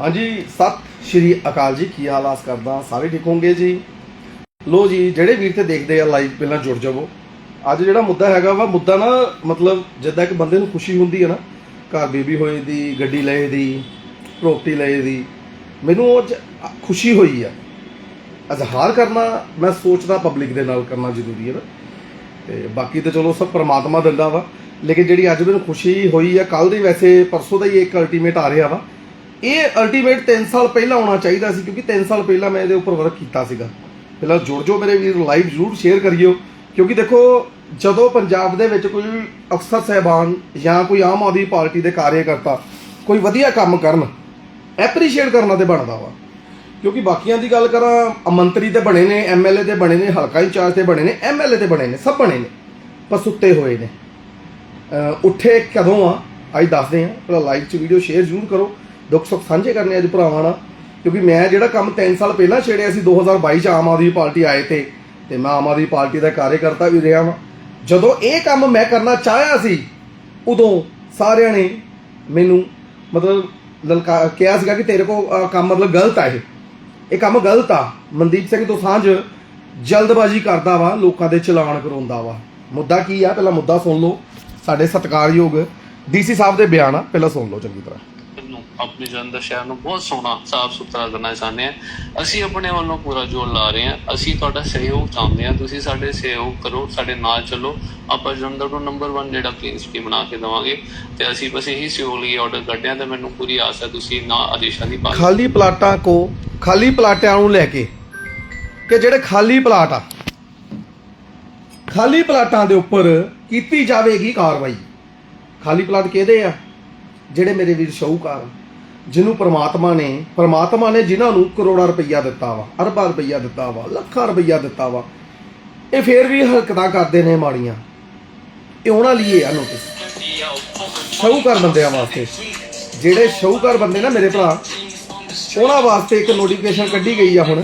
ਹਾਂਜੀ, ਸਤਿ ਸ਼੍ਰੀ ਅਕਾਲ ਜੀ। ਕੀ ਹਾਲ ਆਸ ਕਰਦਾ? ਸਾਰੇ ਠੀਕ ਹੋਣਗੇ ਜੀ? ਲੋ ਜੀ, ਜਿਹੜੇ ਵੀਰ ਤੇ ਦੇਖਦੇ ਆ ਲਾਈਵ ਪਹਿਲਾਂ ਜੁੜ ਜਾਵੋ। ਅੱਜ ਜਿਹੜਾ ਮੁੱਦਾ ਹੈਗਾ ਵਾ, ਮੁੱਦਾ ਨਾ ਮਤਲਬ ਜਿੱਦਾਂ ਕਿ ਬੰਦੇ ਨੂੰ ਖੁਸ਼ੀ ਹੁੰਦੀ ਹੈ ਨਾ, ਘਰ ਬੇਬੀ ਹੋਏ ਦੀ, ਗੱਡੀ ਲਏ ਦੀ ਪ੍ਰੋਪਰਟੀ ਲਏ ਦੀ, ਮੈਨੂੰ ਉਹ ਖੁਸ਼ੀ ਹੋਈ ਆ। ਅਜ਼ਹਾਰ ਕਰਨਾ, ਮੈਂ ਸੋਚਦਾ ਪਬਲਿਕ ਦੇ ਨਾਲ ਕਰਨਾ ਜ਼ਰੂਰੀ ਹੈ ਨਾ। ਤੇ ਬਾਕੀ ਤਾਂ ਚਲੋ ਸਭ ਪ੍ਰਮਾਤਮਾ ਦਿੰਦਾ ਵਾ। ਲੇਕਿਨ ਜਿਹੜੀ ਅੱਜ ਮੈਨੂੰ ਖੁਸ਼ੀ ਹੋਈ ਆ ਕੱਲ ਦੀ ਵੈਸੇ ਪਰਸੋਂ ਦਾ ਹੀ ਇੱਕ ਅਲਟੀਮੇਟ ਆ ਰਿਹਾ ਵਾ। ਇਹ ਅਲਟੀਮੇਟ 3 ਸਾਲ ਪਹਿਲਾਂ ਆਉਣਾ ਚਾਹੀਦਾ ਸੀ, ਕਿਉਂਕਿ 3 ਸਾਲ ਪਹਿਲਾਂ ਮੈਂ ਇਹਦੇ ਉੱਪਰ ਵਰਕ ਕੀਤਾ ਸੀਗਾ। ਪਹਿਲਾਂ ਜੁੜ ਜਾਓ ਮੇਰੇ ਵੀਰ ਲਾਈਵ ਜ਼ਰੂਰ ਸ਼ੇਅਰ ਕਰਿਓ, ਕਿਉਂਕਿ ਦੇਖੋ, ਜਦੋਂ ਪੰਜਾਬ ਦੇ ਵਿੱਚ ਕੋਈ ਅਫਸਰ ਸਹਿਬਾਨ ਜਾਂ ਕੋਈ ਆਮ ਆਦਮੀ ਪਾਰਟੀ ਦੇ ਕਾਰਜਕਰਤਾ ਕੋਈ ਵਧੀਆ ਕੰਮ ਕਰਨ ਐਪਰੀਸ਼ੀਏਟ ਕਰਨਾ ਤੇ ਬਣਦਾ ਵਾ। ਕਿਉਂਕਿ ਬਾਕੀਆਂ ਦੀ ਗੱਲ ਕਰਾਂ, ਮੰਤਰੀ ਤੇ ਬਣੇ ਨੇ ਐਮਐਲਏ ਤੇ ਬਣੇ ਨੇ, ਹਲਕਾ ਇੰਚਾਰਜ ਤੇ ਬਣੇ ਨੇ ਐਮਐਲਏ ਤੇ ਬਣੇ ਨੇ, ਸਭ ਬਣੇ ਨੇ, ਪਰ ਸੁੱਤੇ ਹੋਏ ਨੇ। ਉੱਠੇ ਕਦੋਂ ਆ, ਅੱਜ ਦੱਸਦੇ ਆ ਪਹਿਲਾਂ ਲਾਈਵ 'ਚ ਵੀਡੀਓ ਸ਼ੇਅਰ ਜ਼ਰੂਰ ਕਰੋ। ਦੁੱਖ ਸੁੱਖ ਸਾਂਝੇ ਕਰਨੇ ਅੱਜ ਭਰਾਵਾਂ ਨਾਲ। ਕਿਉਂਕਿ ਮੈਂ ਜਿਹੜਾ ਕੰਮ 3 ਸਾਲ ਪਹਿਲਾਂ ਛੇੜਿਆ ਸੀ 2022 ਚ ਆਮ ਆਦਮੀ ਪਾਰਟੀ ਆਏ ਤੇ ਤੇ ਮੈਂ ਆਮ ਆਦਮੀ ਪਾਰਟੀ ਦਾ ਕਾਰਜਕਰਤਾ ਵੀ ਰਿਹਾ ਵਾਂ। ਜਦੋਂ ਇਹ ਕੰਮ ਮੈਂ ਕਰਨਾ ਚਾਹਿਆ ਸੀ, ਉਦੋਂ ਸਾਰਿਆਂ ਨੇ ਮੈਨੂੰ ਮਤਲਬ ਲਲਕਾ, ਕਿਹਾ ਸੀਗਾ ਕਿ ਤੇਰੇ ਕੋ ਕੰਮ ਮਤਲਬ ਗਲਤ ਆ ਇਹ। ਇਹ ਕੰਮ ਗਲਤ ਆ। ਮਨਦੀਪ ਸਿੰਘ ਦੋਸਾਂਝ ਜਲਦਬਾਜ਼ੀ ਕਰਦਾ ਵਾ, ਲੋਕਾਂ ਦੇ ਚਲਾਨ ਕਰਾਉਂਦਾ ਵਾ। ਮੁੱਦਾ ਕੀ ਆ? ਪਹਿਲਾਂ ਮੁੱਦਾ ਸੁਣ ਲਓ। ਸਾਡੇ ਸਤਿਕਾਰਯੋਗ ਡੀਸੀ ਸਾਹਿਬ ਦੇ ਬਿਆਨ ਆ, ਪਹਿਲਾਂ ਸੁਣ ਲਓ ਚੰਗੀ ਤਰ੍ਹਾਂ। ਆਪਣੇ ਜਲੰਧਰ ਸ਼ਹਿਰ ਨੂੰ ਬਹੁਤ ਸੋਹਣਾ, ਸਾਫ਼ ਸੁਥਰਾ ਕਰਨਾ ਚਾਹੁੰਦੇ ਹਾਂ ਅਸੀਂ ਆਪਣੇ ਵੱਲੋਂ ਪੂਰਾ ਜ਼ੋਰ ਲਾ ਰਹੇ ਹਾਂ ਅਸੀਂ ਤੁਹਾਡਾ ਸਹਿਯੋਗ ਚਾਹੁੰਦੇ ਹਾਂ ਤੁਸੀਂ ਸਾਡੇ ਸਹਿਯੋਗ ਕਰੋ, ਸਾਡੇ ਨਾਲ ਚੱਲੋ। ਆਪਾਂ ਜਲੰਧਰ ਨੂੰ ਨੰਬਰ 1 ਜਿਹੜਾ ਕਲੀਨ ਸਿਟੀ ਬਣਾ ਕੇ ਦੇਵਾਂਗੇ। ਤੇ ਅਸੀਂ ਬਸ ਇਹੀ ਸਹਿਯੋਗ ਲਈ ਆਰਡਰ ਕੱਢਿਆ ਤੇ ਮੈਨੂੰ ਪੂਰੀ ਆਸ ਹੈ ਤੁਸੀਂ ਨਾ ਆਦੇਸ਼ਾਂ ਦੀ ਪਾਲਣਾ ਖਾਲੀ ਪਲਾਟਾਂ ਕੋ, ਖਾਲੀ ਪਲਾਟਾਂ ਨੂੰ ਲੈ ਕੇ ਕਿ ਜਿਹੜੇ ਖਾਲੀ ਪਲਾਟ ਆ, ਖਾਲੀ ਪਲਾਟਾਂ ਦੇ ਉੱਪਰ ਕੀਤੀ ਜਾਵੇਗੀ ਕਾਰਵਾਈ। ਖਾਲੀ ਪਲਾਟ ਕਿਹਦੇ ਆ? ਜਿਹੜੇ ਮੇਰੇ ਵੀਰ ਸ਼ੌਹੂਕਾਰ ਜਿਹਨੂੰ ਪ੍ਰਮਾਤਮਾ ਨੇ ਪ੍ਰਮਾਤਮਾ ਨੇ ਜਿਨ੍ਹਾਂ ਨੂੰ ਕਰੋੜਾਂ ਰੁਪਈਆ ਦਿੱਤਾ ਵਾ, ਅਰਬਾਂ ਰੁਪਈਆ ਦਿੱਤਾ ਵਾ, ਲੱਖਾਂ ਰੁਪਈਆ ਦਿੱਤਾ ਵਾ, ਇਹ ਫੇਰ ਵੀ ਹਰਕਤਾਂ ਕਰਦੇ ਨੇ ਮਾੜੀਆਂ। ਇਹ ਉਹਨਾਂ ਲਈ ਆ ਨੋਟਿਸ ਸ਼ੌਹੂਕਾਰ ਬੰਦਿਆਂ ਵਾਸਤੇ। ਜਿਹੜੇ ਸ਼ੌਹੂਕਾਰ ਬੰਦੇ ਨਾ ਮੇਰੇ ਭਰਾ, ਉਹਨਾਂ ਵਾਸਤੇ ਇੱਕ ਨੋਟੀਫਿਕੇਸ਼ਨ ਕੱਢੀ ਗਈ ਆ ਹੁਣ।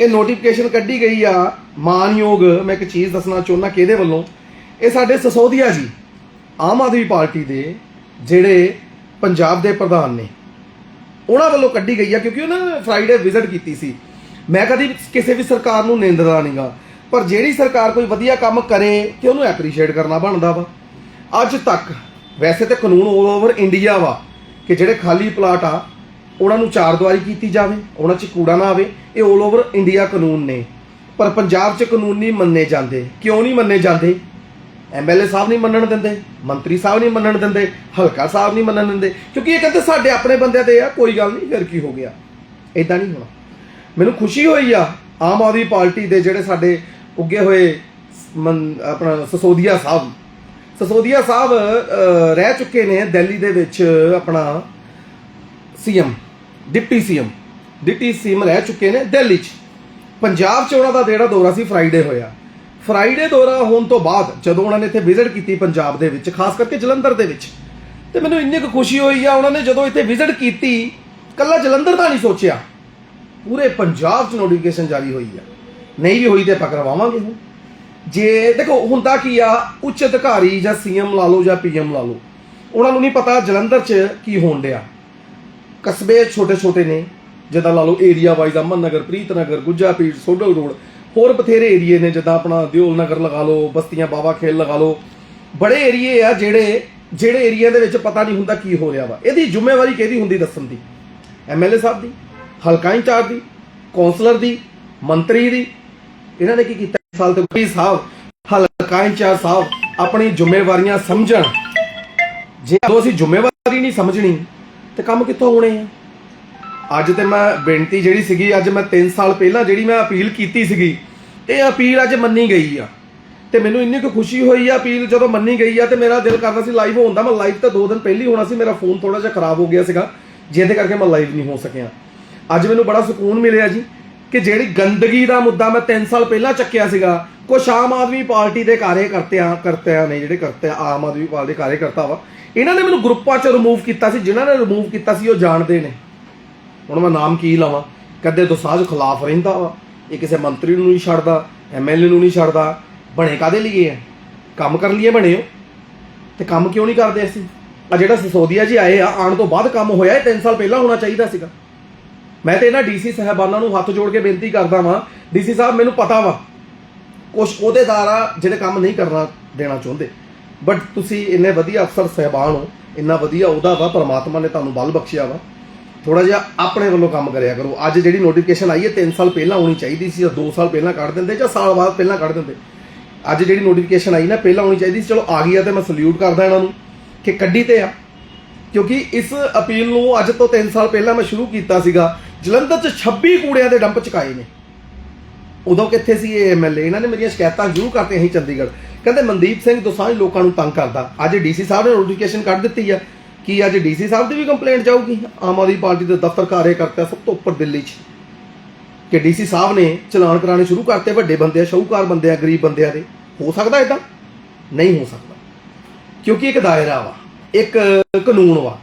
ਇਹ ਨੋਟੀਫਿਕੇਸ਼ਨ ਕੱਢੀ ਗਈ ਆ ਮਾਨਯੋਗ, ਮੈਂ ਇੱਕ ਚੀਜ਼ ਦੱਸਣਾ ਚਾਹੁੰਦਾ ਕਿਹਦੇ ਵੱਲੋਂ? ਇਹ ਸਾਡੇ ਸਸੋਦੀਆ ਜੀ, ਆਮ ਆਦਮੀ ਪਾਰਟੀ ਦੇ ਜਿਹੜੇ ਪੰਜਾਬ ਦੇ ਪ੍ਰਧਾਨ ਨੇ। ਉਹਨਾਂ ਵੱਲੋਂ ਕੱਢੀ ਗਈ ਆ ਕਿਉਂਕਿ ਉਹਨਾਂ ਨੇ ਫਰਾਈਡੇ ਵਿਜ਼ਿਟ ਕੀਤੀ ਸੀ। ਮੈਂ ਕਦੀ ਕਿਸੇ ਵੀ ਸਰਕਾਰ ਨੂੰ ਨਿੰਦਦਾ ਨਹੀਂਗਾ। ਪਰ ਜਿਹੜੀ ਸਰਕਾਰ ਕੋਈ ਵਧੀਆ ਕੰਮ ਕਰੇ ਤੇ ਉਹਨੂੰ ਐਪਰੀਸ਼ੀਏਟ ਕਰਨਾ ਬਣਦਾ ਵਾ। ਅੱਜ ਤੱਕ ਵੈਸੇ ਤੇ ਕਾਨੂੰਨ 올 ਓਵਰ ਇੰਡੀਆ ਵਾ ਕਿ ਜਿਹੜੇ ਖਾਲੀ ਪਲਾਟ ਆ, ਉਹਨਾਂ ਨੂੰ ਚਾਰ ਦੁਆਰੀ ਕੀਤੀ ਜਾਵੇ, ਉਹਨਾਂ 'ਚ ਕੂੜਾ ਨਾ ਆਵੇ, ਇਹ 올 ਓਵਰ ਇੰਡੀਆ ਕਾਨੂੰਨ ਨੇ। ਪਰ ਪੰਜਾਬ 'ਚ ਕਾਨੂੰਨ ਨਹੀਂ ਮੰਨੇ ਜਾਂਦੇ। ਕਿਉਂ ਨਹੀਂ ਮੰਨੇ ਜਾਂਦੇ? ਐਮਐਲਏ ਸਾਹਿਬ ਨਹੀਂ ਮੰਨਣ ਦਿੰਦੇ, ਮੰਤਰੀ ਸਾਹਿਬ ਨਹੀਂ ਮੰਨਣ ਦਿੰਦੇ, ਹਲਕਾ ਸਾਹਿਬ ਨਹੀਂ ਮੰਨਣ ਦਿੰਦੇ, ਕਿਉਂਕਿ ਇਹ ਕਹਿੰਦੇ ਸਾਡੇ ਆਪਣੇ ਬੰਦਿਆਂ ਤੇ ਆ, ਕੋਈ ਗੱਲ ਨਹੀਂ, ਫਿਰ ਕੀ ਹੋ ਗਿਆ? ਇਦਾਂ ਨਹੀਂ ਹੋਣਾ। ਮੈਨੂੰ ਖੁਸ਼ੀ ਹੋਈ ਆ, ਆਮ ਆਦਮੀ ਪਾਰਟੀ ਦੇ ਜਿਹੜੇ ਸਾਡੇ ਉੱਗੇ ਹੋਏ ਮਨ- ਆਪਣਾ ਸਸੋਦੀਆ ਸਾਹਿਬ। ਸਸੋਦੀਆ ਸਾਹਿਬ ਰਹਿ ਚੁੱਕੇ ਨੇ ਦਿੱਲੀ ਦੇ ਵਿੱਚ, ਆਪਣਾ CM, deputy CM. Deputy CM ਰਹਿ ਚੁੱਕੇ ਨੇ ਦਿੱਲੀ 'ਚ। ਪੰਜਾਬ 'ਚ ਉਹਨਾਂ ਦਾ ਜਿਹੜਾ ਦੌਰਾ ਸੀ, ਫਰਾਈਡੇ ਹੋਇਆ। ਫਰਾਈਡੇ ਦੌਰਾ ਹੋਣ ਤੋਂ ਬਾਅਦ ਜਦੋਂ ਉਹਨਾਂ ਨੇ ਇੱਥੇ ਵਿਜ਼ਿਟ ਕੀਤੀ ਪੰਜਾਬ ਦੇ ਵਿੱਚ, ਖਾਸ ਕਰਕੇ ਜਲੰਧਰ ਦੇ ਵਿੱਚ, ਤੇ ਮੈਨੂੰ ਇੰਨੀ ਕੁ ਖੁਸ਼ੀ ਹੋਈ ਆ, ਉਹਨਾਂ ਨੇ ਜਦੋਂ ਇੱਥੇ ਵਿਜ਼ਿਟ ਕੀਤੀ ਕੱਲਾ ਜਲੰਧਰ ਦਾ ਨਹੀਂ ਸੋਚਿਆ। ਪੂਰੇ ਪੰਜਾਬ 'ਚ ਨੋਟੀਫਿਕੇਸ਼ਨ ਜਾਰੀ ਹੋਈ ਆ। ਨਹੀਂ ਵੀ ਹੋਈ ਤੇ ਆਪਾਂ ਹੁਣ। ਜੇ, ਦੇਖੋ ਹੁੰਦਾ ਕੀ ਆ, ਉੱਚ ਅਧਿਕਾਰੀ ਜਾਂ ਸੀਐਮ ਲਾ ਲਓ ਜਾਂ ਪੀਐਮ ਲਾ ਲਓ, ਉਹਨਾਂ ਨੂੰ ਨਹੀਂ ਪਤਾ ਜਲੰਧਰ 'ਚ ਕੀ ਹੋਣ ਡਿਆ। ਕਸਬੇ ਛੋਟੇ ਛੋਟੇ ਨੇ, ਜਿੱਦਾਂ ਲਾ ਲਓ ਏਰੀਆ ਵਾਈਜ਼ ਅਮਨ ਨਗਰ, ਪ੍ਰੀਤ ਨਗਰ, ਗੁੱਜਾ ਪੀਰ ਸੋਡਲ ਰੋਡ ਹੋਰ ਬਥੇਰੇ ਏਰੀਏ ਨੇ, ਜਿੱਦਾਂ ਆਪਣਾ ਦਿਓਲ ਨਗਰ ਲਗਾ ਲਓ, ਬਸਤੀਆਂ ਬਾਬਾ ਖੇਲ ਲਗਾ ਲਓ। ਬੜੇ ਏਰੀਏ ਆ ਜਿਹੜੇ ਜਿਹੜੇ ਏਰੀਆ ਦੇ ਵਿੱਚ ਪਤਾ ਨਹੀਂ ਹੁੰਦਾ ਕੀ ਹੋ ਰਿਹਾ ਵਾ। ਇਹਦੀ ਜ਼ਿੰਮੇਵਾਰੀ ਕਿਹਦੀ ਹੁੰਦੀ ਦੱਸਣ ਦੀ? ਐਮਐਲਏ ਸਾਹਿਬ ਦੀ, ਹਲਕਾ ਇੰਚਾਰਜ ਦੀ, ਕੌਂਸਲਰ ਦੀ, ਮੰਤਰੀ ਦੀ। ਇਹਨਾਂ ਨੇ ਕੀ ਕੀਤਾ? ਸਾਲ ਤੇ ਵੀ ਸਾਹਿਬ, ਹਲਕਾ ਇੰਚਾਰਜ ਸਾਹਿਬ ਆਪਣੀ ਜ਼ਿੰਮੇਵਾਰੀਆਂ ਸਮਝਣ। ਜੇ ਅਸੀਂ ਜ਼ਿੰਮੇਵਾਰੀ ਨਹੀਂ ਸਮਝਣੀ, ਤੇ ਕੰਮ ਕਿੱਥੋਂ ਹੋਣੇ ਆ? ਅੱਜ ਤੇ ਮੈਂ ਬੇਨਤੀ ਜਿਹੜੀ ਸੀਗੀ, ਅੱਜ ਮੈਂ 3 ਸਾਲ ਪਹਿਲਾਂ ਜਿਹੜੀ ਮੈਂ ਅਪੀਲ ਕੀਤੀ ਸੀਗੀ, ਇਹ ਅਪੀਲ ਅੱਜ ਮੰਨੀ ਗਈ ਆ। ਤੇ ਮੈਨੂੰ ਇੰਨੀ ਕੁ ਖੁਸ਼ੀ ਹੋਈ ਆ ਅਪੀਲ ਜਦੋਂ ਮੰਨੀ ਗਈ ਆ ਤੇ ਮੇਰਾ ਦਿਲ ਕਰਦਾ ਸੀ ਲਾਈਵ ਹੋਣ ਦਾ। ਮੈਂ ਲਾਈਵ ਤਾਂ 2 ਦਿਨ ਪਹਿਲੀ ਹੋਣਾ ਸੀ, ਮੇਰਾ ਫੋਨ ਥੋੜਾ ਜਿਹਾ ਖਰਾਬ ਹੋ ਗਿਆ ਸੀਗਾ, ਜਿਹਦੇ ਕਰਕੇ ਮੈਂ ਲਾਈਵ ਨਹੀਂ ਹੋ ਸਕਿਆ। ਅੱਜ ਮੈਨੂੰ ਬੜਾ ਸਕੂਨ ਮਿਲਿਆ ਜੀ ਕਿ ਜਿਹੜੀ ਗੰਦਗੀ ਦਾ ਮੁੱਦਾ ਮੈਂ 3 ਸਾਲ ਪਹਿਲਾਂ ਚੱਕਿਆ ਸੀਗਾ, ਕੁਛ ਆਮ ਆਦਮੀ ਪਾਰਟੀ ਦੇ ਕਾਰਜਕਰਤਿਆਂ, ਕਰਤਿਆਂ ਨੇ ਜਿਹੜੇ ਕਰਤੇ ਆਮ ਆਦਮੀ ਪਾਰਟੀ ਦੇ ਕਾਰਜਕਰਤਾ ਵਾ, ਇਹਨਾਂ ਨੇ ਮੈਨੂੰ ਗਰੁੱਪਾਂ 'ਚ ਰਿਮੂਵ ਕੀਤਾ ਸੀ, ਜਿਨ੍ਹਾਂ ਨੇ ਰਿਮੂਵ ਕੀਤਾ ਸੀ ਉਹ ਜਾਣਦੇ ਨੇ। ਹੁਣ ਮੈਂ ਨਾਮ ਕੀ ਲਾਵਾਂ? ਕਦੇ ਦੋਸਾਜ ਖਿਲਾਫ ਰਹਿੰਦਾ ਵਾ। ਇਹ ਕਿਸੇ ਮੰਤਰੀ ਨੂੰ ਨਹੀਂ ਛੱਡਦਾ ਐਮਐਲਏ ਨੂੰ ਨਹੀਂ ਛੱਡਦਾ। ਬਣੇ ਕਾਦੇ ਲਈ ਹੈ ਕੰਮ ਕਰਨ ਲਈ ਬਣੇ ਹੋ। ਤੇ ਕੰਮ ਕਿਉਂ ਨਹੀਂ ਕਰਦੇ ਅਸੀਂ? ਆ ਜਿਹੜਾ ਸਿਸੋਦੀਆ ਜੀ ਆਏ ਆ, ਆਉਣ ਤੋਂ ਬਾਅਦ ਕੰਮ ਹੋਇਆ ਇਹ 3 ਸਾਲ ਪਹਿਲਾਂ ਹੋਣਾ ਚਾਹੀਦਾ ਸੀਗਾ। ਮੈਂ ਤੇ ਇਹਨਾਂ ਡੀਸੀ ਸਾਹਿਬਾਨਾਂ ਨੂੰ ਹੱਥ ਜੋੜ ਕੇ ਬੇਨਤੀ ਕਰਦਾ ਵਾਂ ਡੀਸੀ ਸਾਹਿਬ ਮੈਨੂੰ ਪਤਾ ਵਾ। ਕੁਝ ਅਹੁਦੇਦਾਰ ਆ ਜਿਹੜੇ ਕੰਮ ਨਹੀਂ ਕਰਨਾ ਦੇਣਾ ਚਾਹੁੰਦੇ। ਬਟ ਤੁਸੀਂ ਇੰਨੇ ਵਧੀਆ ਅਫਸਰ ਸਹਿਬਾਨ ਹੋ, ਇੰਨਾ ਵਧੀਆ ਉਹਦਾ ਵਾ, ਪਰਮਾਤਮਾ ਨੇ ਤੁਹਾਨੂੰ ਬਲ ਬਖਸ਼ਿਆ ਵਾ। ਥੋੜਾ ਜਿਹਾ ਆਪਣੇ ਵੱਲੋਂ ਕੰਮ ਕਰਿਆ ਕਰੋ। ਅੱਜ ਜਿਹੜੀ ਨੋਟੀਫਿਕੇਸ਼ਨ ਆਈ ਹੈ 3 ਸਾਲ ਪਹਿਲਾਂ ਆਉਣੀ ਚਾਹੀਦੀ ਸੀ ਜਾਂ 2 ਸਾਲ ਪਹਿਲਾਂ ਕੱਢ ਦਿੰਦੇ ਜਾਂ ਸਾਲ ਬਾਅਦ ਪਹਿਲਾਂ ਕੱਢ ਦਿੰਦੇ? ਅੱਜ ਜਿਹੜੀ ਨੋਟੀਫਿਕੇਸ਼ਨ ਆਈ ਨਾ, ਪਹਿਲਾਂ ਆਉਣੀ ਚਾਹੀਦੀ ਸੀ। ਚਲੋ ਆ ਗਈ ਆ ਤੇ ਮੈਂ ਸਲੂਟ ਕਰਦਾ ਇਹਨਾਂ ਨੂੰ ਕਿ ਕੱਢੀ ਤੇ ਆ। ਕਿਉਂਕਿ ਇਸ ਅਪੀਲ ਨੂੰ ਅੱਜ ਤੋਂ 3 ਸਾਲ ਪਹਿਲਾਂ ਮੈਂ ਸ਼ੁਰੂ ਕੀਤਾ ਸੀਗਾ। ਜਲੰਧਰ 'ਚ 26 ਕੂੜਿਆਂ ਦੇ ਡੰਪ ਚੁਕਾਏ ਨੇ। ਉਦੋਂ ਕਿੱਥੇ ਸੀ ਇਹ ਐਮਐਲਏ ਇਹਨਾਂ ਨੇ ਮੇਰੀਆਂ ਸ਼ਿਕਾਇਤਾਂ ਜ਼ਰੂਰ ਕਰਤੀਆਂ ਸੀ ਚੰਡੀਗੜ੍ਹ। ਕਹਿੰਦੇ ਮਨਦੀਪ ਸਿੰਘ ਦੋਸਾਂਝ ਲੋਕਾਂ ਨੂੰ ਤੰਗ ਕਰਦਾ। ਅੱਜ ਡੀਸੀ ਸਾਹਿਬ ਨੇ ਨੋਟੀਫਿਕੇਸ਼ਨ ਕੱਢ ਦਿੱਤੀ ਆ। ਕੀ ਅੱਜ ਡੀਸੀ ਸਾਹਿਬ ਦੀ ਵੀ ਕੰਪਲੇਂਟ ਜਾਊਗੀ? ਆਮ ਆਦਮੀ ਪਾਰਟੀ ਦੇ ਦਫ਼ਤਰ ਕਾਰਜਕਰਤਾ ਸਭ ਤੋਂ ਉੱਪਰ ਦਿੱਲੀ 'ਚ। ਕਿ ਡੀਸੀ ਸਾਹਿਬ ਨੇ ਚਲਾਨ ਕਰਾਣੇ ਸ਼ੁਰੂ ਕਰਤੇ ਵੱਡੇ ਬੰਦੇ ਆ ਸ਼ਾਹੂਕਾਰ ਬੰਦੇ ਆ ਗਰੀਬ ਬੰਦਿਆਂ ਦੇ। ਹੋ ਸਕਦਾ ਇਦਾਂ ਨਹੀਂ ਹੋ ਸਕਦਾ। ਕਿਉਂਕਿ ਇੱਕ ਦਾਇਰਾ ਵਾ, ਇੱਕ ਕਾਨੂੰਨ ਵਾ।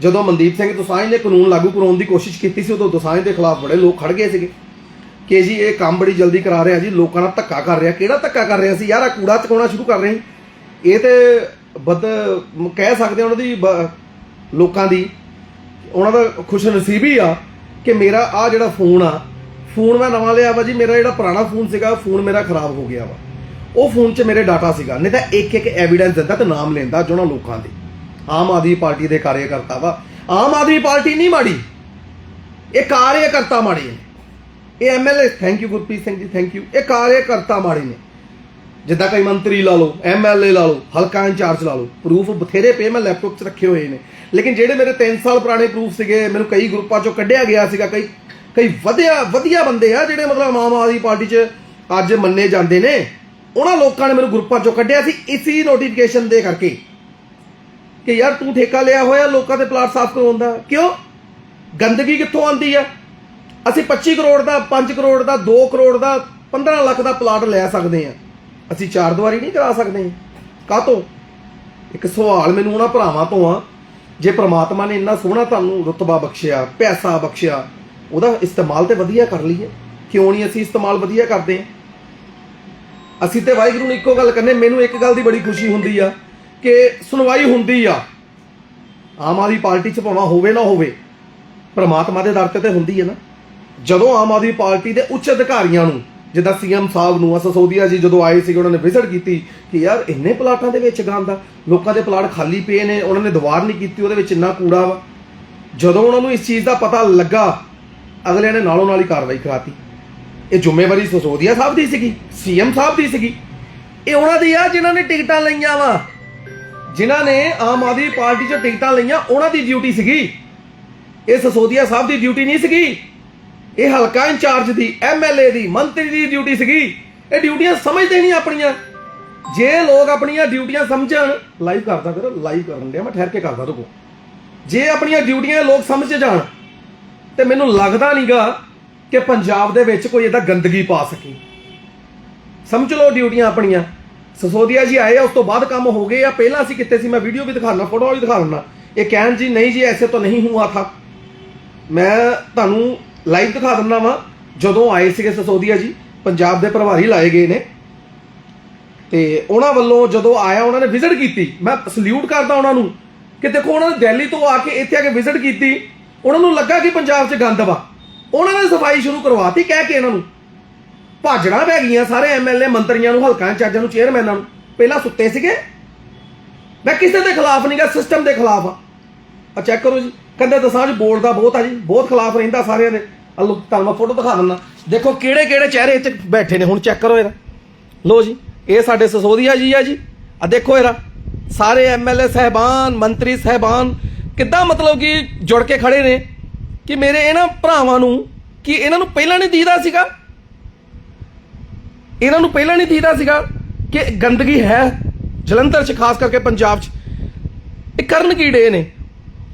ਜਦੋਂ ਮਨਦੀਪ ਸਿੰਘ ਦੋਸਾਂਝ ਨੇ ਕਾਨੂੰਨ ਲਾਗੂ ਕਰਾਉਣ ਦੀ ਕੋਸ਼ਿਸ਼ ਕੀਤੀ ਸੀ, ਉਦੋਂ ਦੋਸਾਂਝ ਦੇ ਖਿਲਾਫ ਬੜੇ ਲੋਕ ਖੜ ਗਏ ਸੀਗੇ। ਕਿ ਜੀ, ਇਹ ਕੰਮ ਬੜੀ ਜਲਦੀ ਕਰਾ ਰਿਹਾ ਜੀ, ਲੋਕਾਂ ਨਾਲ ਧੱਕਾ ਕਰ ਰਿਹਾ। ਕਿਹੜਾ ਧੱਕਾ ਕਰ ਰਿਹਾ ਸੀ? ਯਾਰ ਆ ਕੂੜਾ ਚਕਾਉਣਾ ਸ਼ੁਰੂ ਕਰ ਰਹੇ ਸੀ। ਇਹ ਤੇ ਬਦ ਕਹਿ ਸਕਦੇ ਉਹਨਾਂ ਦੀ ਬ- ਲੋਕਾਂ ਦੀ, ਉਹਨਾਂ ਦਾ ਖੁਸ਼ ਨਸੀਬੀ ਆ ਕਿ ਮੇਰਾ ਆ ਜਿਹੜਾ ਫੋਨ ਆ, ਫੋਨ ਮੈਂ ਨਵਾਂ ਲਿਆ ਵਾ ਜੀ, ਮੇਰਾ ਜਿਹੜਾ ਪੁਰਾਣਾ ਫੋਨ ਸੀਗਾ, ਫੋਨ ਮੇਰਾ ਖਰਾਬ ਹੋ ਗਿਆ ਵਾ। ਉਹ ਫੋਨ 'ਚ ਮੇਰੇ ਡਾਟਾ ਸੀਗਾ, ਨਹੀਂ ਤਾਂ ਇੱਕ ਇੱਕ ਐਵੀਡੈਂਸ ਦਿੰਦਾ ਤੇ ਨਾਮ ਲੈਂਦਾ ਜਿਹਨਾਂ ਲੋਕਾਂ ਦੇ। ਆਮ ਆਦਮੀ ਪਾਰਟੀ ਦੇ ਕਾਰਜਕਰਤਾ ਵਾ। ਆਮ ਆਦਮੀ ਪਾਰਟੀ ਨਹੀਂ ਮਾੜੀ। ਇਹ ਕਾਰਜਕਰਤਾ ਮਾੜੇ ਨੇ। ਇਹ MLA thank you Gurpreet Singh ji thank you ਇਹ ਕਾਰਜਕਰਤਾ ਮਾੜੇ ਨੇ। ਜਿੱਦਾਂ ਕਈ ਮੰਤਰੀ ਲਾ ਲਓ ਐਮਐਲਏ ਲਾ ਲਓ, ਹਲਕਾ ਇੰਚਾਰਜ ਲਾ ਲਓ ਪ੍ਰੂਫ ਬਥੇਰੇ ਪਏ, ਮੈਂ ਲੈਪਟਾਪ 'ਚ ਰੱਖੇ ਹੋਏ ਨੇ। ਲੇਕਿਨ ਜਿਹੜੇ ਮੇਰੇ 3 ਸਾਲ ਪੁਰਾਣੇ ਪ੍ਰੂਫ ਸੀਗੇ, ਮੈਨੂੰ ਕਈ ਗਰੁੱਪਾਂ 'ਚੋਂ ਕੱਢਿਆ ਗਿਆ ਸੀਗਾ, ਕਈ ਕਈ ਵਧੀਆ ਵਧੀਆ ਬੰਦੇ ਆ ਜਿਹੜੇ ਮਤਲਬ ਆਮ ਆਦਮੀ ਪਾਰਟੀ 'ਚ ਅੱਜ ਮੰਨੇ ਜਾਂਦੇ ਨੇ। ਉਹਨਾਂ ਲੋਕਾਂ ਨੇ ਮੈਨੂੰ ਗਰੁੱਪਾਂ 'ਚੋਂ ਕੱਢਿਆ ਸੀ, ਇਸੀ ਨੋਟੀਫਿਕੇਸ਼ਨ ਦੇ ਕਰਕੇ ਕਿ ਯਾਰ ਤੂੰ ਠੇਕਾ ਲਿਆ ਹੋਇਆ, ਲੋਕਾਂ ਦੇ ਪਲਾਟ ਸਾਫ਼ ਕਰਵਾਉਣ ਦਾ। ਕਿਉਂ? ਗੰਦਗੀ ਕਿੱਥੋਂ ਆਉਂਦੀ ਆ? ਅਸੀਂ 25 ਕਰੋੜ ਦਾ 5 ਕਰੋੜ ਦਾ 2 ਕਰੋੜ ਦਾ 15 ਲੱਖ ਦਾ ਪਲਾਟ ਲੈ ਸਕਦੇ ਆ। ਅਸੀਂ ਚਾਰ ਦੁਆਰੀ ਨਹੀਂ ਕਰਾ ਸਕਦੇ। ਕਾਹਤੋਂ? ਇੱਕ ਸਵਾਲ ਮੈਨੂੰ ਉਹਨਾਂ ਭਰਾਵਾਂ ਤੋਂ ਆ। ਜੇ ਪ੍ਰਮਾਤਮਾ ਨੇ ਇੰਨਾ ਸੋਹਣਾ ਤੁਹਾਨੂੰ ਰਤਬਾ ਬਖਸ਼ਿਆ, ਪੈਸਾ ਬਖਸ਼ਿਆ, ਉਹਦਾ ਇਸਤੇਮਾਲ ਤੇ ਵਧੀਆ ਕਰ ਲਈਏ। ਕਿਉਂ ਨਹੀਂ ਅਸੀਂ ਇਸਤੇਮਾਲ ਵਧੀਆ ਕਰਦੇ? ਆ ਅਸੀਂ ਤੇ ਵਾਹਿਗੁਰੂ ਨੂੰ ਇੱਕੋ ਗੱਲ ਕਰਨੇ ਮੈਨੂੰ ਇੱਕ ਗੱਲ ਦੀ ਬੜੀ ਖੁਸ਼ੀ ਹੁੰਦੀ ਆ ਕਿ ਸੁਣਵਾਈ ਹੁੰਦੀ ਆ। ਆਮ ਆਦਮੀ ਪਾਰਟੀ ਚ ਭਾਵੇਂ ਹੋਵੇ ਨਾ ਹੋਵੇ, ਪ੍ਰਮਾਤਮਾ ਦੇ ਦਰ ਤੇ ਹੁੰਦੀ ਹੈ ਨਾ। ਜਦੋਂ ਆਮ ਆਦਮੀ ਪਾਰਟੀ ਦੇ ਉੱਚ ਅਧਿਕਾਰੀਆਂ ਨੂੰ ਜਿੱਦਾਂ ਸੀਐਮ ਸਾਹਿਬ ਨੂੰ ਅਸਸੋਦੀਆ ਜੀ ਜਦੋਂ ਆਏ ਸੀ ਉਹਨਾਂ ਨੇ ਵਿਜ਼ਿਟ ਕੀਤੀ ਕਿ ਯਾਰ ਇੰਨੇ ਪਲਾਟਾਂ ਦੇ ਵਿੱਚ ਗੰਦ ਲੋਕਾਂ ਦੇ ਪਲਾਟ ਖਾਲੀ ਪਏ ਨੇ, ਉਹਨਾਂ ਨੇ ਦੀਵਾਰ ਨਹੀਂ ਕੀਤੀ, ਉਹਦੇ ਵਿੱਚ ਇੰਨਾ ਕੂੜਾ ਵਾ। ਜਦੋਂ ਉਹਨਾਂ ਨੂੰ ਇਸ ਚੀਜ਼ ਦਾ ਪਤਾ ਲੱਗਾ, ਅਗਲਿਆਂ ਨੇ ਨਾਲੋਂ ਨਾਲ ਹੀ ਕਾਰਵਾਈ ਕਰਾਤੀ। ਇਹ ਜ਼ਿੰਮੇਵਾਰੀ ਸਸੋਦੀਆ ਸਾਹਿਬ ਦੀ ਸੀਗੀ, ਸੀਐਮ ਸਾਹਿਬ ਦੀ ਸੀਗੀ। ਇਹ ਉਹਨਾਂ ਦੀ ਆ ਜਿਨ੍ਹਾਂ ਨੇ ਟਿਕਟਾਂ ਲਈਆਂ ਵਾ। ਜਿਨ੍ਹਾਂ ਨੇ ਆਮ ਆਦਮੀ ਪਾਰਟੀ 'ਚ ਟਿਕਟਾਂ ਲਈਆਂ, ਉਹਨਾਂ ਦੀ ਡਿਊਟੀ ਸੀਗੀ। ਇਹ ਸਸੋਦੀਆ ਸਾਹਿਬ ਦੀ ਡਿਊਟੀ ਨਹੀਂ ਸੀਗੀ। ਇਹ ਹਲਕਾ ਇੰਚਾਰਜ ਦੀ ਐਮਐਲਏ ਦੀ, ਮੰਤਰੀ ਦੀ ਡਿਊਟੀ ਸੀਗੀ। ਇਹ ਡਿਊਟੀਆਂ ਸਮਝਦੇ ਨਹੀਂ ਆਪਣੀਆਂ। ਜੇ ਲੋਕ ਆਪਣੀਆਂ ਡਿਊਟੀਆਂ ਸਮਝਣ ਲਾਈਵ ਕਰਦਾ ਫਿਰ ਲਾਈਵ ਕਰਨ ਦੇ ਮੈਂ ਠਹਿਰ ਕੇ ਕਰਦਾ ਰੁਕੋ। ਜੇ ਆਪਣੀਆਂ ਡਿਊਟੀਆਂ ਲੋਕ ਸਮਝ ਜਾਣ, ਤੇ ਮੈਨੂੰ ਲੱਗਦਾ ਨਹੀਂਗਾ ਕਿ ਪੰਜਾਬ ਦੇ ਵਿੱਚ ਕੋਈ ਇਹਦਾ ਗੰਦਗੀ ਪਾ ਸਕੇ। ਸਮਝ ਲਓ ਡਿਊਟੀਆਂ ਆਪਣੀਆਂ। ਸਸੋਦੀਆ ਜੀ ਆਏ ਆ, ਉਸ ਤੋਂ ਬਾਅਦ ਕੰਮ ਹੋ ਗਏ ਆ। ਪਹਿਲਾਂ ਅਸੀਂ ਕਿੱਥੇ ਸੀ? ਮੈਂ ਵੀਡੀਓ ਵੀ ਦਿਖਾਉਣਾ ਫੋਟੋ ਵੀ ਦਿਖਾਉਣਾ ਇਹ ਕਹਿਣ ਜੀ, ਨਹੀਂ ਜੀ, ਐਸੇ ਤਾਂ ਨਹੀਂ ਹੁਆ ਥਾ ਮੈਂ ਤੁਹਾਨੂੰ ਲਾਈਵ ਦਿਖਾ ਦਿੰਦਾ ਵਾਂ। ਜਦੋਂ ਆਏ ਸੀਗੇ ਸਸੋਦੀਆ ਜੀ, ਪੰਜਾਬ ਦੇ ਪ੍ਰਭਾਰੀ ਲਾਏ ਗਏ ਨੇ। ਤੇ ਉਹਨਾਂ ਵੱਲੋਂ ਜਦੋਂ ਆਇਆ, ਉਹਨਾਂ ਨੇ ਵਿਜ਼ਿਟ ਕੀਤੀ। ਮੈਂ ਸਲੂਟ ਕਰਦਾ ਉਹਨਾਂ ਨੂੰ ਕਿ ਦੇਖੋ, ਉਹਨਾਂ ਨੇ ਦਿੱਲੀ ਤੋਂ ਆ ਕੇ ਇੱਥੇ ਆ ਕੇ ਵਿਜ਼ਿਟ ਕੀਤੀ। ਉਹਨਾਂ ਨੂੰ ਲੱਗਾ ਕਿ ਪੰਜਾਬ 'ਚ ਗੰਦ ਵਾ। ਉਹਨਾਂ ਨੇ ਸਫ਼ਾਈ ਸ਼ੁਰੂ ਕਰਵਾਤੀ ਕਹਿ ਕੇ ਇਹਨਾਂ ਨੂੰ। ਭਾਜੜਾਂ ਪੈ ਗਈਆਂ, ਸਾਰੇ ਐਮਐਲਏ ਮੰਤਰੀਆਂ ਨੂੰ, ਹਲਕਾ ਇੰਚਾਰਜਾਂ ਨੂੰ ਚੇਅਰਮੈਨਾਂ ਨੂੰ। ਪਹਿਲਾਂ ਸੁੱਤੇ ਸੀਗੇ। ਮੈਂ ਕਿਸੇ ਦੇ ਖਿਲਾਫ ਨਹੀਂ ਗਾ ਸਿਸਟਮ ਦੇ ਖਿਲਾਫ ਆ। ਚੈੱਕ ਕਰੋ ਜੀ। ਕਹਿੰਦੇ ਦਸਾਂਜ ਦਾ ਬਹੁਤ ਆ ਜੀ, ਬਹੁਤ ਖਿਲਾਫ ਰਹਿੰਦਾ ਸਾਰਿਆਂ ਦੇ। ਆ ਲੋ ਤੁਹਾਨੂੰ ਮੈਂ ਫੋਟੋ ਦਿਖਾ ਦਿੰਦਾ। ਦੇਖੋ ਕਿਹੜੇ ਕਿਹੜੇ ਚਿਹਰੇ ਇੱਥੇ ਬੈਠੇ ਨੇ, ਹੁਣ ਚੈੱਕ ਕਰੋ ਇਹਦਾ। ਲੋ ਜੀ, ਇਹ ਸਾਡੇ ਸਸੋਦੀਆ ਜੀ ਆ ਜੀ। ਆ ਦੇਖੋ ਇਹਦਾ। ਸਾਰੇ ਐਮਐਲਏ ਸਹਿਬਾਨ, ਮੰਤਰੀ ਸਹਿਬਾਨ, ਕਿੱਦਾਂ ਮਤਲਬ ਕਿ ਜੁੜ ਕੇ ਖੜੇ ਨੇ? ਕਿ ਮੇਰੇ ਇਹਨਾਂ ਭਰਾਵਾਂ ਨੂੰ, ਕਿ ਇਹਨਾਂ ਨੂੰ ਪਹਿਲਾਂ ਨਹੀਂ ਦੀਦਾ ਸੀਗਾ? ਇਹਨਾਂ ਨੂੰ ਪਹਿਲਾਂ ਨਹੀਂ ਦੀਦਾ ਸੀਗਾ ਕਿ ਗੰਦਗੀ ਹੈ ਜਲੰਧਰ 'ਚ, ਖਾਸ ਕਰਕੇ ਪੰਜਾਬ 'ਚ? ਇਹ ਕਰਨ ਕੀ ਡੇ ਨੇ?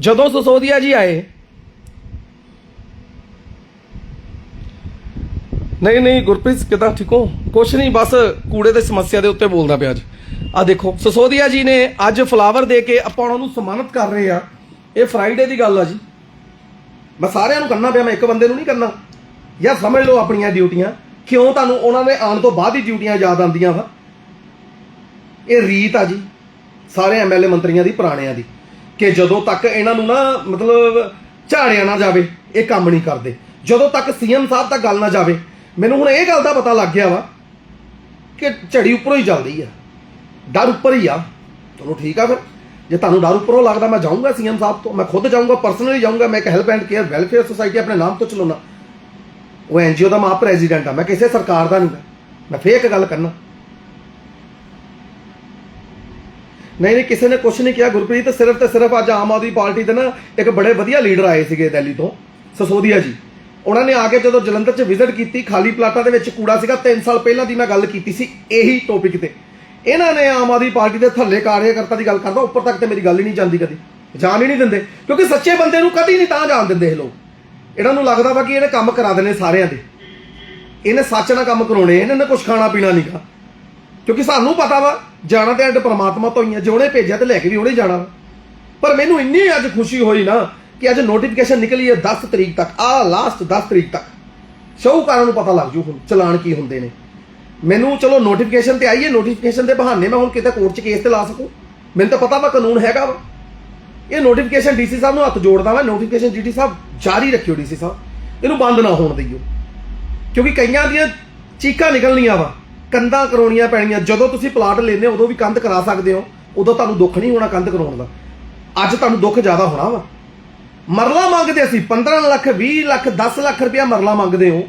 ਜਦੋਂ ਸਸੋਦੀਆ ਜੀ ਆਏ ਨਹੀਂ ਨਹੀਂ, ਗੁਰਪ੍ਰੀਤ, ਕਿਦਾਂ ਠੀਕ ਹੋ? ਕੁਛ ਨਹੀਂ, ਬਸ ਕੂੜੇ ਦੀ ਸਮੱਸਿਆ ਦੇ ਉੱਤੇ ਬੋਲਦਾ ਪਿਆ ਅੱਜ। ਆ ਦੇਖੋ, ਸਸੋਦੀਆ ਜੀ ਨੇ ਅੱਜ ਫਲਾਵਰ ਦੇ ਕੇ ਆਪਾਂ ਉਹਨਾਂ ਨੂੰ ਸਨਮਾਨਿਤ ਕਰ ਰਹੇ ਆ। ਇਹ ਫਰਾਈਡੇ ਦੀ ਗੱਲ ਆ ਜੀ। ਮੈਂ ਸਾਰਿਆਂ ਨੂੰ ਕਰਨਾ ਪਿਆ, ਮੈਂ ਇੱਕ ਬੰਦੇ ਨੂੰ ਨਹੀਂ ਕਰਨਾ। ਯਾਰ, ਸਮਝ ਲਓ ਆਪਣੀਆਂ ਡਿਊਟੀਆਂ ਕਿਉਂ ਤੁਹਾਨੂੰ ਉਹਨਾਂ ਦੇ ਆਉਣ ਤੋਂ ਬਾਅਦ ਹੀ ਡਿਊਟੀਆਂ ਯਾਦ ਆਉਂਦੀਆਂ ਵਾ? ਇਹ ਰੀਤ ਆ ਜੀ, ਸਾਰੇ ਐਮਐਲਏ ਮੰਤਰੀਆਂ ਦੀ, ਪੁਰਾਣਿਆਂ ਦੀ। ਕਿ ਜਦੋਂ ਤੱਕ ਇਹਨਾਂ ਨੂੰ ਨਾ, ਮਤਲਬ ਝਾੜਿਆ ਨਾ ਜਾਵੇ, ਇਹ ਕੰਮ ਨਹੀਂ ਕਰਦੇ। ਜਦੋਂ ਤੱਕ ਸੀਐਮ ਸਾਹਿਬ ਤੱਕ ਗੱਲ ਨਾ ਜਾਵੇ ਮੈਨੂੰ ਹੁਣ ਇਹ ਗੱਲ ਦਾ ਪਤਾ ਲੱਗ ਗਿਆ ਵਾ ਕਿ ਝੜੀ ਉੱਪਰੋਂ ਹੀ ਚੱਲਦੀ ਆ। ਡਰ ਉੱਪਰ ਹੀ ਆ। ਚਲੋ ਠੀਕ ਆ ਫਿਰ। ਜੇ ਤੁਹਾਨੂੰ ਡਰ ਉੱਪਰੋਂ ਲੱਗਦਾ ਮੈਂ ਜਾਊਂਗਾ ਸੀਐਮ ਸਾਹਿਬ ਤੋਂ, ਮੈਂ ਖੁਦ ਜਾਊਂਗਾ ਪਰਸਨਲੀ ਜਾਊਂਗਾ, ਮੈਂ ਇੱਕ help and care welfare society ਆਪਣੇ ਨਾਮ ਤੋਂ ਚਲਾਉਣਾ। ਉਹ ਐਨਜੀਓ ਦਾ ਮੈਂ ਪ੍ਰੈਜ਼ੀਡੈਂਟ ਆ, ਮੈਂ ਕਿਸੇ ਸਰਕਾਰ ਦਾ ਨਹੀਂ ਗਾ। ਮੈਂ ਫੇਕ ਗੱਲ ਕਰਨਾ। ਨਹੀਂ ਨਹੀਂ, ਕਿਸੇ ਨੇ ਕੁਝ ਨਹੀਂ ਕਿਹਾ। ਗੁਰਪ੍ਰੀਤ, ਸਿਰਫ ਤੇ ਸਿਰਫ ਅੱਜ ਆਮ ਆਦਮੀ ਪਾਰਟੀ ਦੇ ਨਾ ਇੱਕ ਬੜੇ ਵਧੀਆ ਲੀਡਰ ਆਏ ਸੀਗੇ ਦਿੱਲੀ ਤੋਂ, ਸਸੋਦੀਆ ਜੀ। ਉਹਨਾਂ ਨੇ ਆ ਕੇ ਜਦੋਂ ਜਲੰਧਰ 'ਚ ਵਿਜ਼ਿਟ ਕੀਤੀ, ਖਾਲੀ ਪਲਾਟਾਂ ਦੇ ਵਿੱਚ ਕੂੜਾ ਸੀਗਾ 3 ਸਾਲ ਪਹਿਲਾਂ ਦੀ ਮੈਂ ਗੱਲ ਕੀਤੀ ਸੀ ਇਹੀ ਟੌਪਿਕ ਤੇ। ਇਹਨਾਂ ਨੇ ਆਮ ਆਦਮੀ ਪਾਰਟੀ ਦੇ ਥੱਲੇ ਕਾਰਜਕਰਤਾ ਦੀ ਗੱਲ ਕਰਦਾ, ਉੱਪਰ ਤੱਕ ਤੇ ਮੇਰੀ ਗੱਲ ਹੀ ਨਹੀਂ ਜਾਂਦੀ ਕਦੀ। ਜਾਣ ਹੀ ਨਹੀਂ ਦਿੰਦੇ, ਕਿਉਂਕਿ ਸੱਚੇ ਬੰਦੇ ਨੂੰ ਕਦੀ ਨਹੀਂ ਤਾਂ ਜਾਣ ਦਿੰਦੇ ਇਹ ਲੋਕ। ਇਹਨਾਂ ਨੂੰ ਲੱਗਦਾ ਵਾ ਕਿ ਇਹਨੇ ਕੰਮ ਕਰਾ ਦੇਣੇ ਸਾਰਿਆਂ ਦੇ। ਇਹਨੇ ਸੱਚ ਨਾਲ ਕੰਮ ਕਰਾਉਣੇ, ਇਹਨਾਂ ਨੇ ਕੁਝ ਖਾਣਾ ਪੀਣਾ ਨਹੀਂਗਾ ਕਿਉਂਕਿ ਸਾਨੂੰ ਪਤਾ ਵਾ, ਜਾਣਾ ਤੇ ਅੱਡ ਪਰਮਾਤਮਾ ਤੋਂ ਹੀ ਆ, ਜੇ ਉਹਨੇ ਭੇਜਿਆ ਤੇ ਲੈ ਕੇ ਵੀ ਉਹਨੇ ਜਾਣਾ ਵਾ। ਪਰ ਮੈਨੂੰ ਇੰਨੀ ਅੱਜ ਖੁਸ਼ੀ ਹੋਈ ਨਾ ਕਿ ਅੱਜ ਨੋਟੀਫਿਕੇਸ਼ਨ ਨਿਕਲੀ ਹੈ 10 ਤਰੀਕ ਤੱਕ ਆ ਲਾਸਟ 10 ਤਰੀਕ ਤੱਕ। ਸ਼ਾਹੂਕਾਰਾਂ ਨੂੰ ਪਤਾ ਲੱਗ ਜੂ ਹੁਣ, ਚਲਾਨ ਕੀ ਹੁੰਦੇ ਨੇ। ਮੈਨੂੰ ਚਲੋ ਨੋਟੀਫਿਕੇਸ਼ਨ ਤੇ ਆਈ ਹੈ ਨੋਟੀਫਿਕੇਸ਼ਨ ਦੇ ਬਹਾਨੇ ਮੈਂ ਹੁਣ ਕਿਤੇ ਕੋਰਟ 'ਚ ਕੇਸ ਤੇ ਲਾ ਸਕੂੰ। ਮੈਨੂੰ ਤਾਂ ਪਤਾ ਵਾ ਕਾਨੂੰਨ ਹੈਗਾ ਵਾ। ਇਹ ਨੋਟੀਫਿਕੇਸ਼ਨ ਡੀਸੀ ਸਾਹਿਬ ਨੂੰ ਹੱਥ ਜੋੜਦਾ ਵਾ ਨੋਟੀਫਿਕੇਸ਼ਨ ਡੀਟੀ ਸਾਹਿਬ ਜਾਰੀ ਰੱਖਿਓ ਡੀਸੀ ਸਾਹਿਬ। ਇਹਨੂੰ ਬੰਦ ਨਾ ਹੋਣ ਦਿਓ ਕਿਉਂਕਿ ਕਈਆਂ ਦੀਆਂ ਚੀਕਾਂ ਨਿਕਲਣੀਆਂ ਵਾ। ਕੰਧਾਂ ਕਰਾਉਣੀਆਂ ਪੈਣੀਆਂ। ਜਦੋਂ ਤੁਸੀਂ ਪਲਾਟ ਲੈਂਦੇ ਹੋ, ਉਦੋਂ ਵੀ ਕੰਧ ਕਰਾ ਸਕਦੇ ਹੋ। ਉਦੋਂ ਤੁਹਾਨੂੰ ਦੁੱਖ ਨਹੀਂ ਹੋਣਾ ਕੰਧ ਕਰਾਉਣ ਦਾ। ਅੱਜ ਤੁਹਾਨੂੰ ਦੁੱਖ ਜ਼ਿਆਦਾ ਹੋਣਾ ਵਾ। ਮਰਲਾ ਮੰਗਦੇ ਅਸੀਂ 15 ਲੱਖ 20 ਲੱਖ 10 ਲੱਖ ਰੁਪਇਆ ਮਰਲਾ ਮੰਗਦੇ ਹੋ।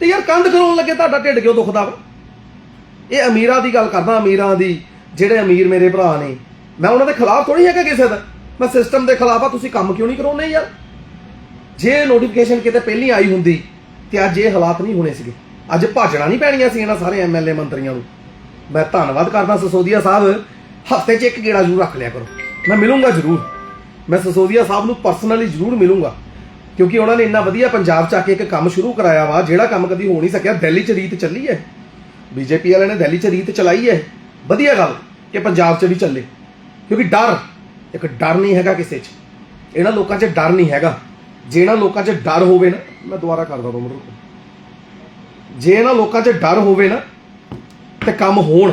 ਤੇ ਯਾਰ ਕੰਧ ਕਰਾਉਣ ਲੱਗੇ, ਤੁਹਾਡਾ ਢਿੱਡ ਕਿਉਂ ਦੁਖਦਾ ਵਾ? ਇਹ ਅਮੀਰਾਂ ਦੀ ਗੱਲ ਕਰਦਾ, ਅਮੀਰਾਂ ਦੀ, ਜਿਹੜੇ ਅਮੀਰ ਮੇਰੇ ਭਰਾ ਨੇ। ਮੈਂ ਉਹਨਾਂ ਦੇ ਖਿਲਾਫ ਥੋੜੀ ਹੈਗਾ ਕਿਸੇ ਦਾ। ਮੈਂ ਸਿਸਟਮ ਦੇ ਖਿਲਾਫ ਆ, ਤੁਸੀਂ ਕੰਮ ਕਿਉਂ ਨਹੀਂ ਕਰਾਉਂਦੇ ਯਾਰ? ਜੇ ਨੋਟੀਫਿਕੇਸ਼ਨ ਕਿਤੇ ਪਹਿਲੀ ਆਈ ਹੁੰਦੀ, ਤੇ ਅੱਜ ਇਹ ਹਾਲਾਤ ਨਹੀਂ ਹੋਣੇ ਸੀਗੇ। ਅੱਜ ਭਾਜਣਾ ਨਹੀਂ ਪੈਣੀਆਂ ਸੀ ਇਹਨਾਂ ਸਾਰੇ ਐਮਐਲਏ ਮੰਤਰੀਆਂ ਨੂੰ। ਮੈਂ ਧੰਨਵਾਦ ਕਰਦਾ ਸਸੋਦੀਆ ਸਾਹਿਬ। ਹਫ਼ਤੇ 'ਚ ਇੱਕ ਗੇੜਾ ਜ਼ਰੂਰ ਰੱਖ ਲਿਆ ਕਰੋ। ਮੈਂ ਮਿਲੂੰਗਾ ਜ਼ਰੂਰ। ਮੈਂ ਸਸੋਦੀਆ ਸਾਹਿਬ ਨੂੰ ਪਰਸਨਲੀ ਜ਼ਰੂਰ ਮਿਲੂੰਗਾ, ਕਿਉਂਕਿ ਉਹਨਾਂ ਨੇ ਇੰਨਾ ਵਧੀਆ ਪੰਜਾਬ 'ਚ ਆ ਕੇ ਇੱਕ ਕੰਮ ਸ਼ੁਰੂ ਕਰਾਇਆ ਵਾ, ਜਿਹੜਾ ਕੰਮ ਕਦੀ ਹੋ ਨਹੀਂ ਸਕਿਆ, ਦਿੱਲੀ 'ਚ ਰੀਤ ਚੱਲੀ ਹੈ ਬੀਜੇਪੀ ਵਾਲਿਆਂ ਨੇ ਦਿੱਲੀ 'ਚ ਰੀਤ ਚਲਾਈ ਹੈ ਵਧੀਆ ਗੱਲ ਕਿ ਪੰਜਾਬ 'ਚ ਵੀ ਚੱਲੇ, ਕਿਉਂਕਿ ਡਰ, ਇੱਕ ਡਰ ਨਹੀਂ ਹੈਗਾ ਕਿਸੇ 'ਚ। ਇਹਨਾਂ ਲੋਕਾਂ 'ਚ ਡਰ ਨਹੀਂ ਹੈਗਾ। ਜੇ ਇਹਨਾਂ ਲੋਕਾਂ 'ਚ ਡਰ ਹੋਵੇ ਨਾ, ਮੈਂ ਦੁਬਾਰਾ ਕਰਦਾ ਦੋ ਜੇ ਇਹਨਾਂ ਲੋਕਾਂ 'ਚ ਡਰ ਹੋਵੇ ਨਾ, ਤੇ ਕੰਮ ਹੋਣ।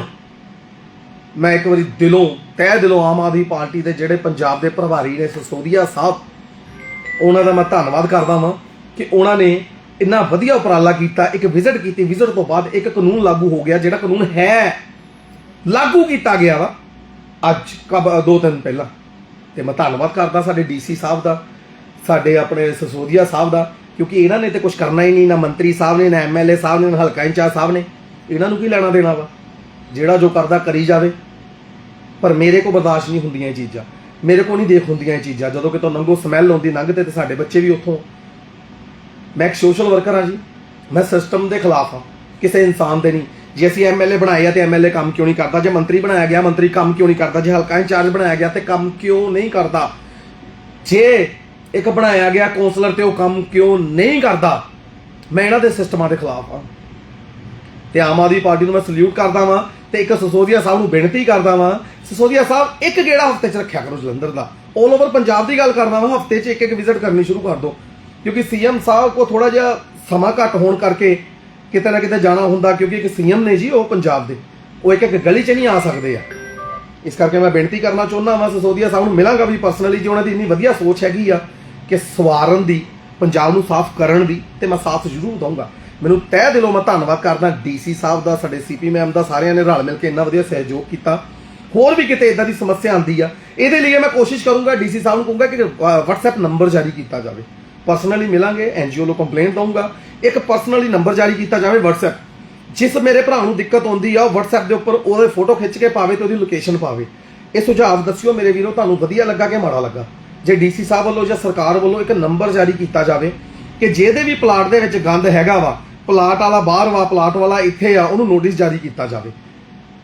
ਮੈਂ ਇੱਕ ਵਾਰੀ ਦਿਲੋਂ ਤਹਿ ਦਿਲੋਂ ਆਮ ਆਦਮੀ ਪਾਰਟੀ ਦੇ ਜਿਹੜੇ ਪੰਜਾਬ ਦੇ ਪ੍ਰਭਾਰੀ ਨੇ ਸਸੋਦੀਆ ਸਾਹਿਬ, ਉਹਨਾਂ ਦਾ ਮੈਂ ਧੰਨਵਾਦ ਕਰਦਾ ਹਾਂ ਕਿ ਉਹਨਾਂ ਨੇ ਇੰਨਾ ਵਧੀਆ ਉਪਰਾਲਾ ਕੀਤਾ, ਇੱਕ ਵਿਜ਼ਿਟ ਕੀਤੀ। ਵਿਜ਼ਿਟ ਤੋਂ ਬਾਅਦ ਇੱਕ ਕਾਨੂੰਨ ਲਾਗੂ ਹੋ ਗਿਆ, ਜਿਹੜਾ ਕਾਨੂੰਨ ਹੈ, ਲਾਗੂ ਕੀਤਾ ਗਿਆ ਵਾ। ਅੱਜ ਕਬ, ਦੋ ਦਿਨ ਪਹਿਲਾਂ। ਤੇ ਮੈਂ ਧੰਨਵਾਦ ਕਰਦਾ ਸਾਡੇ ਡੀਸੀ ਸਾਹਿਬ ਦਾ, ਸਾਡੇ ਆਪਣੇ ਸਸੋਦੀਆ ਸਾਹਿਬ ਦਾ, ਕਿਉਂਕਿ ਇਹਨਾਂ ਨੇ ਤੇ ਕੁਝ ਕਰਨਾ ਹੀ ਨਹੀਂ, ਨਾ ਮੰਤਰੀ ਸਾਹਿਬ ਨੇ, ਨਾ ਐਮਐਲਏ ਸਾਹਿਬ ਨੇ, ਨਾ ਹਲਕਾ ਇੰਚਾਰਜ ਸਾਹਿਬ ਨੇ। ਇਹਨਾਂ ਨੂੰ ਕੀ ਲੈਣਾ ਦੇਣਾ ਵਾ? ਜਿਹੜਾ ਜੋ ਕਰਦਾ ਕਰੀ ਜਾਵੇ। ਪਰ ਮੇਰੇ ਕੋਲ ਬਰਦਾਸ਼ਤ ਨਹੀਂ ਹੁੰਦੀਆਂ ਇਹ ਚੀਜ਼ਾਂ। ਮੇਰੇ ਕੋਲ ਨਹੀਂ ਦੇਖ ਹੁੰਦੀਆਂ ਇਹ ਚੀਜ਼ਾਂ। ਜਦੋਂ ਕਿਤੋਂ ਲੰਘੋ ਸਮੈਲ ਆਉਂਦੀ ਲੰਘਦੇ ਤੇ ਸਾਡੇ ਬੱਚੇ ਵੀ ਉੱਥੋਂ। ਮੈਂ ਇੱਕ ਸੋਸ਼ਲ ਵਰਕਰ ਹਾਂ ਜੀ। ਮੈਂ ਸਿਸਟਮ ਦੇ ਖਿਲਾਫ ਹਾਂ। ਕਿਸੇ ਇਨਸਾਨ ਦੇ ਨਹੀਂ। ਜੇ ਅਸੀਂ ਐਮਐਲਏ ਬਣਾਏ ਆ ਤੇ ਐਮਐਲਏ ਕੰਮ ਕਿਉਂ ਨਹੀਂ ਕਰਦਾ? ਜੇ ਮੰਤਰੀ ਬਣਾਇਆ ਗਿਆ, ਮੰਤਰੀ ਕੰਮ ਕਿਉਂ ਨਹੀਂ ਕਰਦਾ? ਜੇ ਹਲਕਾ ਇੰਚਾਰਜ ਬਣਾਇਆ ਗਿਆ ਤੇ ਕੰਮ ਕਿਉਂ ਨਹੀਂ ਕਰਦਾ? ਜੇ ਇੱਕ ਬਣਾਇਆ ਗਿਆ ਕਾਉਂਸਲਰ ਤੇ ਉਹ ਕੰਮ ਕਿਉਂ ਨਹੀਂ ਕਰਦਾ? ਮੈਂ ਇਹਨਾਂ ਦੇ ਸਿਸਟਮਾਂ ਦੇ ਖਿਲਾਫ ਹਾਂ। ਤੇ ਆਮ ਆਦਮੀ ਪਾਰਟੀ ਨੂੰ ਮੈਂ ਸਲੂਟ ਕਰਦਾ ਵਾਂ ਤੇ ਇੱਕ ਸਸੋਦੀਆ ਸਾਹਿਬ ਨੂੰ ਬੇਨਤੀ ਕਰਦਾ ਵਾਂ ਸਸੋਦੀਆ ਸਾਹਿਬ, ਇੱਕ ਗੇੜਾ ਹਫ਼ਤੇ 'ਚ ਰੱਖਿਆ ਕਰੋ ਜਲੰਧਰ ਦਾ। 올 ਓਵਰ ਪੰਜਾਬ ਦੀ ਗੱਲ ਕਰਦਾ ਵਾਂ, ਹਫ਼ਤੇ 'ਚ ਇੱਕ ਇੱਕ ਵਿਜ਼ਿਟ ਕਰਨੀ ਸ਼ੁਰੂ ਕਰ ਦਿਓ ਕਿਉਂਕਿ ਸੀਐਮ ਸਾਹਿਬ ਕੋ ਥੋੜਾ ਜਿਹਾ ਸਮਾਂ ਘੱਟ ਹੋਣ ਕਰਕੇ ਕਿਤੇ ਨਾ ਕਿਤੇ ਜਾਣਾ ਹੁੰਦਾ, ਕਿਉਂਕਿ ਇੱਕ ਸੀਐਮ ਨੇ ਜੀ, ਉਹ ਪੰਜਾਬ ਦੇ। ਉਹ ਇੱਕ ਇੱਕ ਗਲੀ 'ਚ ਨਹੀਂ ਆ ਸਕਦੇ ਆ। ਇਸ ਕਰਕੇ ਮੈਂ ਬੇਨਤੀ ਕਰਨਾ ਚਾਹੁੰਦਾ ਵਾਂ, ਸਸੋਦੀਆ ਸਾਹਿਬ ਨੂੰ ਮਿਲਾਂਗਾ ਵੀ ਪਰਸਨਲੀ ਜੀ ਉਹਨਾਂ ਦੀ ਇੰਨੀ ਵਧੀਆ ਸੋਚ ਹੈਗੀ ਆ ਕਿ ਸਵਾਰਨ ਦੀ, ਪੰਜਾਬ ਨੂੰ ਸਾਫ਼ ਕਰਨ ਦੀ, ਤੇ ਮੈਂ ਸਾਥ ਜ਼ਰੂਰ ਦਊਂਗਾ। ਮੈਨੂੰ ਤਹਿ ਦਿਲੋਂ ਮੈਂ ਧੰਨਵਾਦ ਕਰਦਾ ਡੀਸੀ ਸਾਹਿਬ ਦਾ, ਸਾਡੇ ਸੀਪੀ ਮੈਮ ਦਾ, ਸਾਰਿਆਂ ਨੇ ਰਲ ਮਿਲ ਕੇ ਇੰਨਾ ਵਧੀਆ ਸਹਿਯੋਗ ਕੀਤਾ। ਹੋਰ ਵੀ ਕਿਤੇ ਇਦਾਂ ਦੀ ਸਮੱਸਿਆ ਆਂਦੀ ਆ, ਇਹਦੇ ਲਈ ਮੈਂ ਕੋਸ਼ਿਸ਼ ਕਰੂੰਗਾ, ਡੀਸੀ ਸਾਹਿਬ ਨੂੰ ਕਹੂੰਗਾ ਕਿ WhatsApp ਨੰਬਰ ਜਾਰੀ ਕੀਤਾ ਜਾਵੇ। ਪਰਸਨਲੀ ਮਿਲਾਂਗੇ ਐਨਜੀਓ ਨੂੰ ਕੰਪਲੇਂਟ ਦਊਂਗਾ। ਇੱਕ ਪਰਸਨਲੀ ਨੰਬਰ ਜਾਰੀ ਕੀਤਾ ਜਾਵੇ WhatsApp ਜਿਸ ਮੇਰੇ ਭਰਾ ਨੂੰ ਦਿੱਕਤ ਆਉਂਦੀ ਆ, ਉਹ WhatsApp ਦੇ ਉੱਪਰ ਉਹਦੇ ਫੋਟੋ ਖਿੱਚ ਕੇ ਪਾਵੇ ਤੇ ਉਹਦੀ ਲੋਕੇਸ਼ਨ ਪਾਵੇ। ਇਹ ਸੁਝਾਅ ਦੱਸਿਓ ਮੇਰੇ ਵੀਰੋ, ਤੁਹਾਨੂੰ ਵਧੀਆ ਲੱਗਾ ਕਿ ਮਾੜਾ ਲੱਗਾ? ਜੇ ਡੀਸੀ ਸਾਹਿਬ ਵੱਲੋਂ ਜਾਂ ਸਰਕਾਰ ਵੱਲੋਂ ਇੱਕ ਨੰਬਰ ਜਾਰੀ ਕੀਤਾ ਜਾਵੇ, ਕਿ ਜਿਹਦੇ ਵੀ ਪਲਾਟ ਦੇ ਵਿੱਚ ਗੰਦ ਹੈਗਾ ਵਾ ਪਲਾਟ ਵਾਲਾ ਬਾਹਰ ਵਾ ਪਲਾਟ ਵਾਲਾ ਇੱਥੇ ਆ, ਉਹਨੂੰ ਨੋਟਿਸ ਜਾਰੀ ਕੀਤਾ ਜਾਵੇ।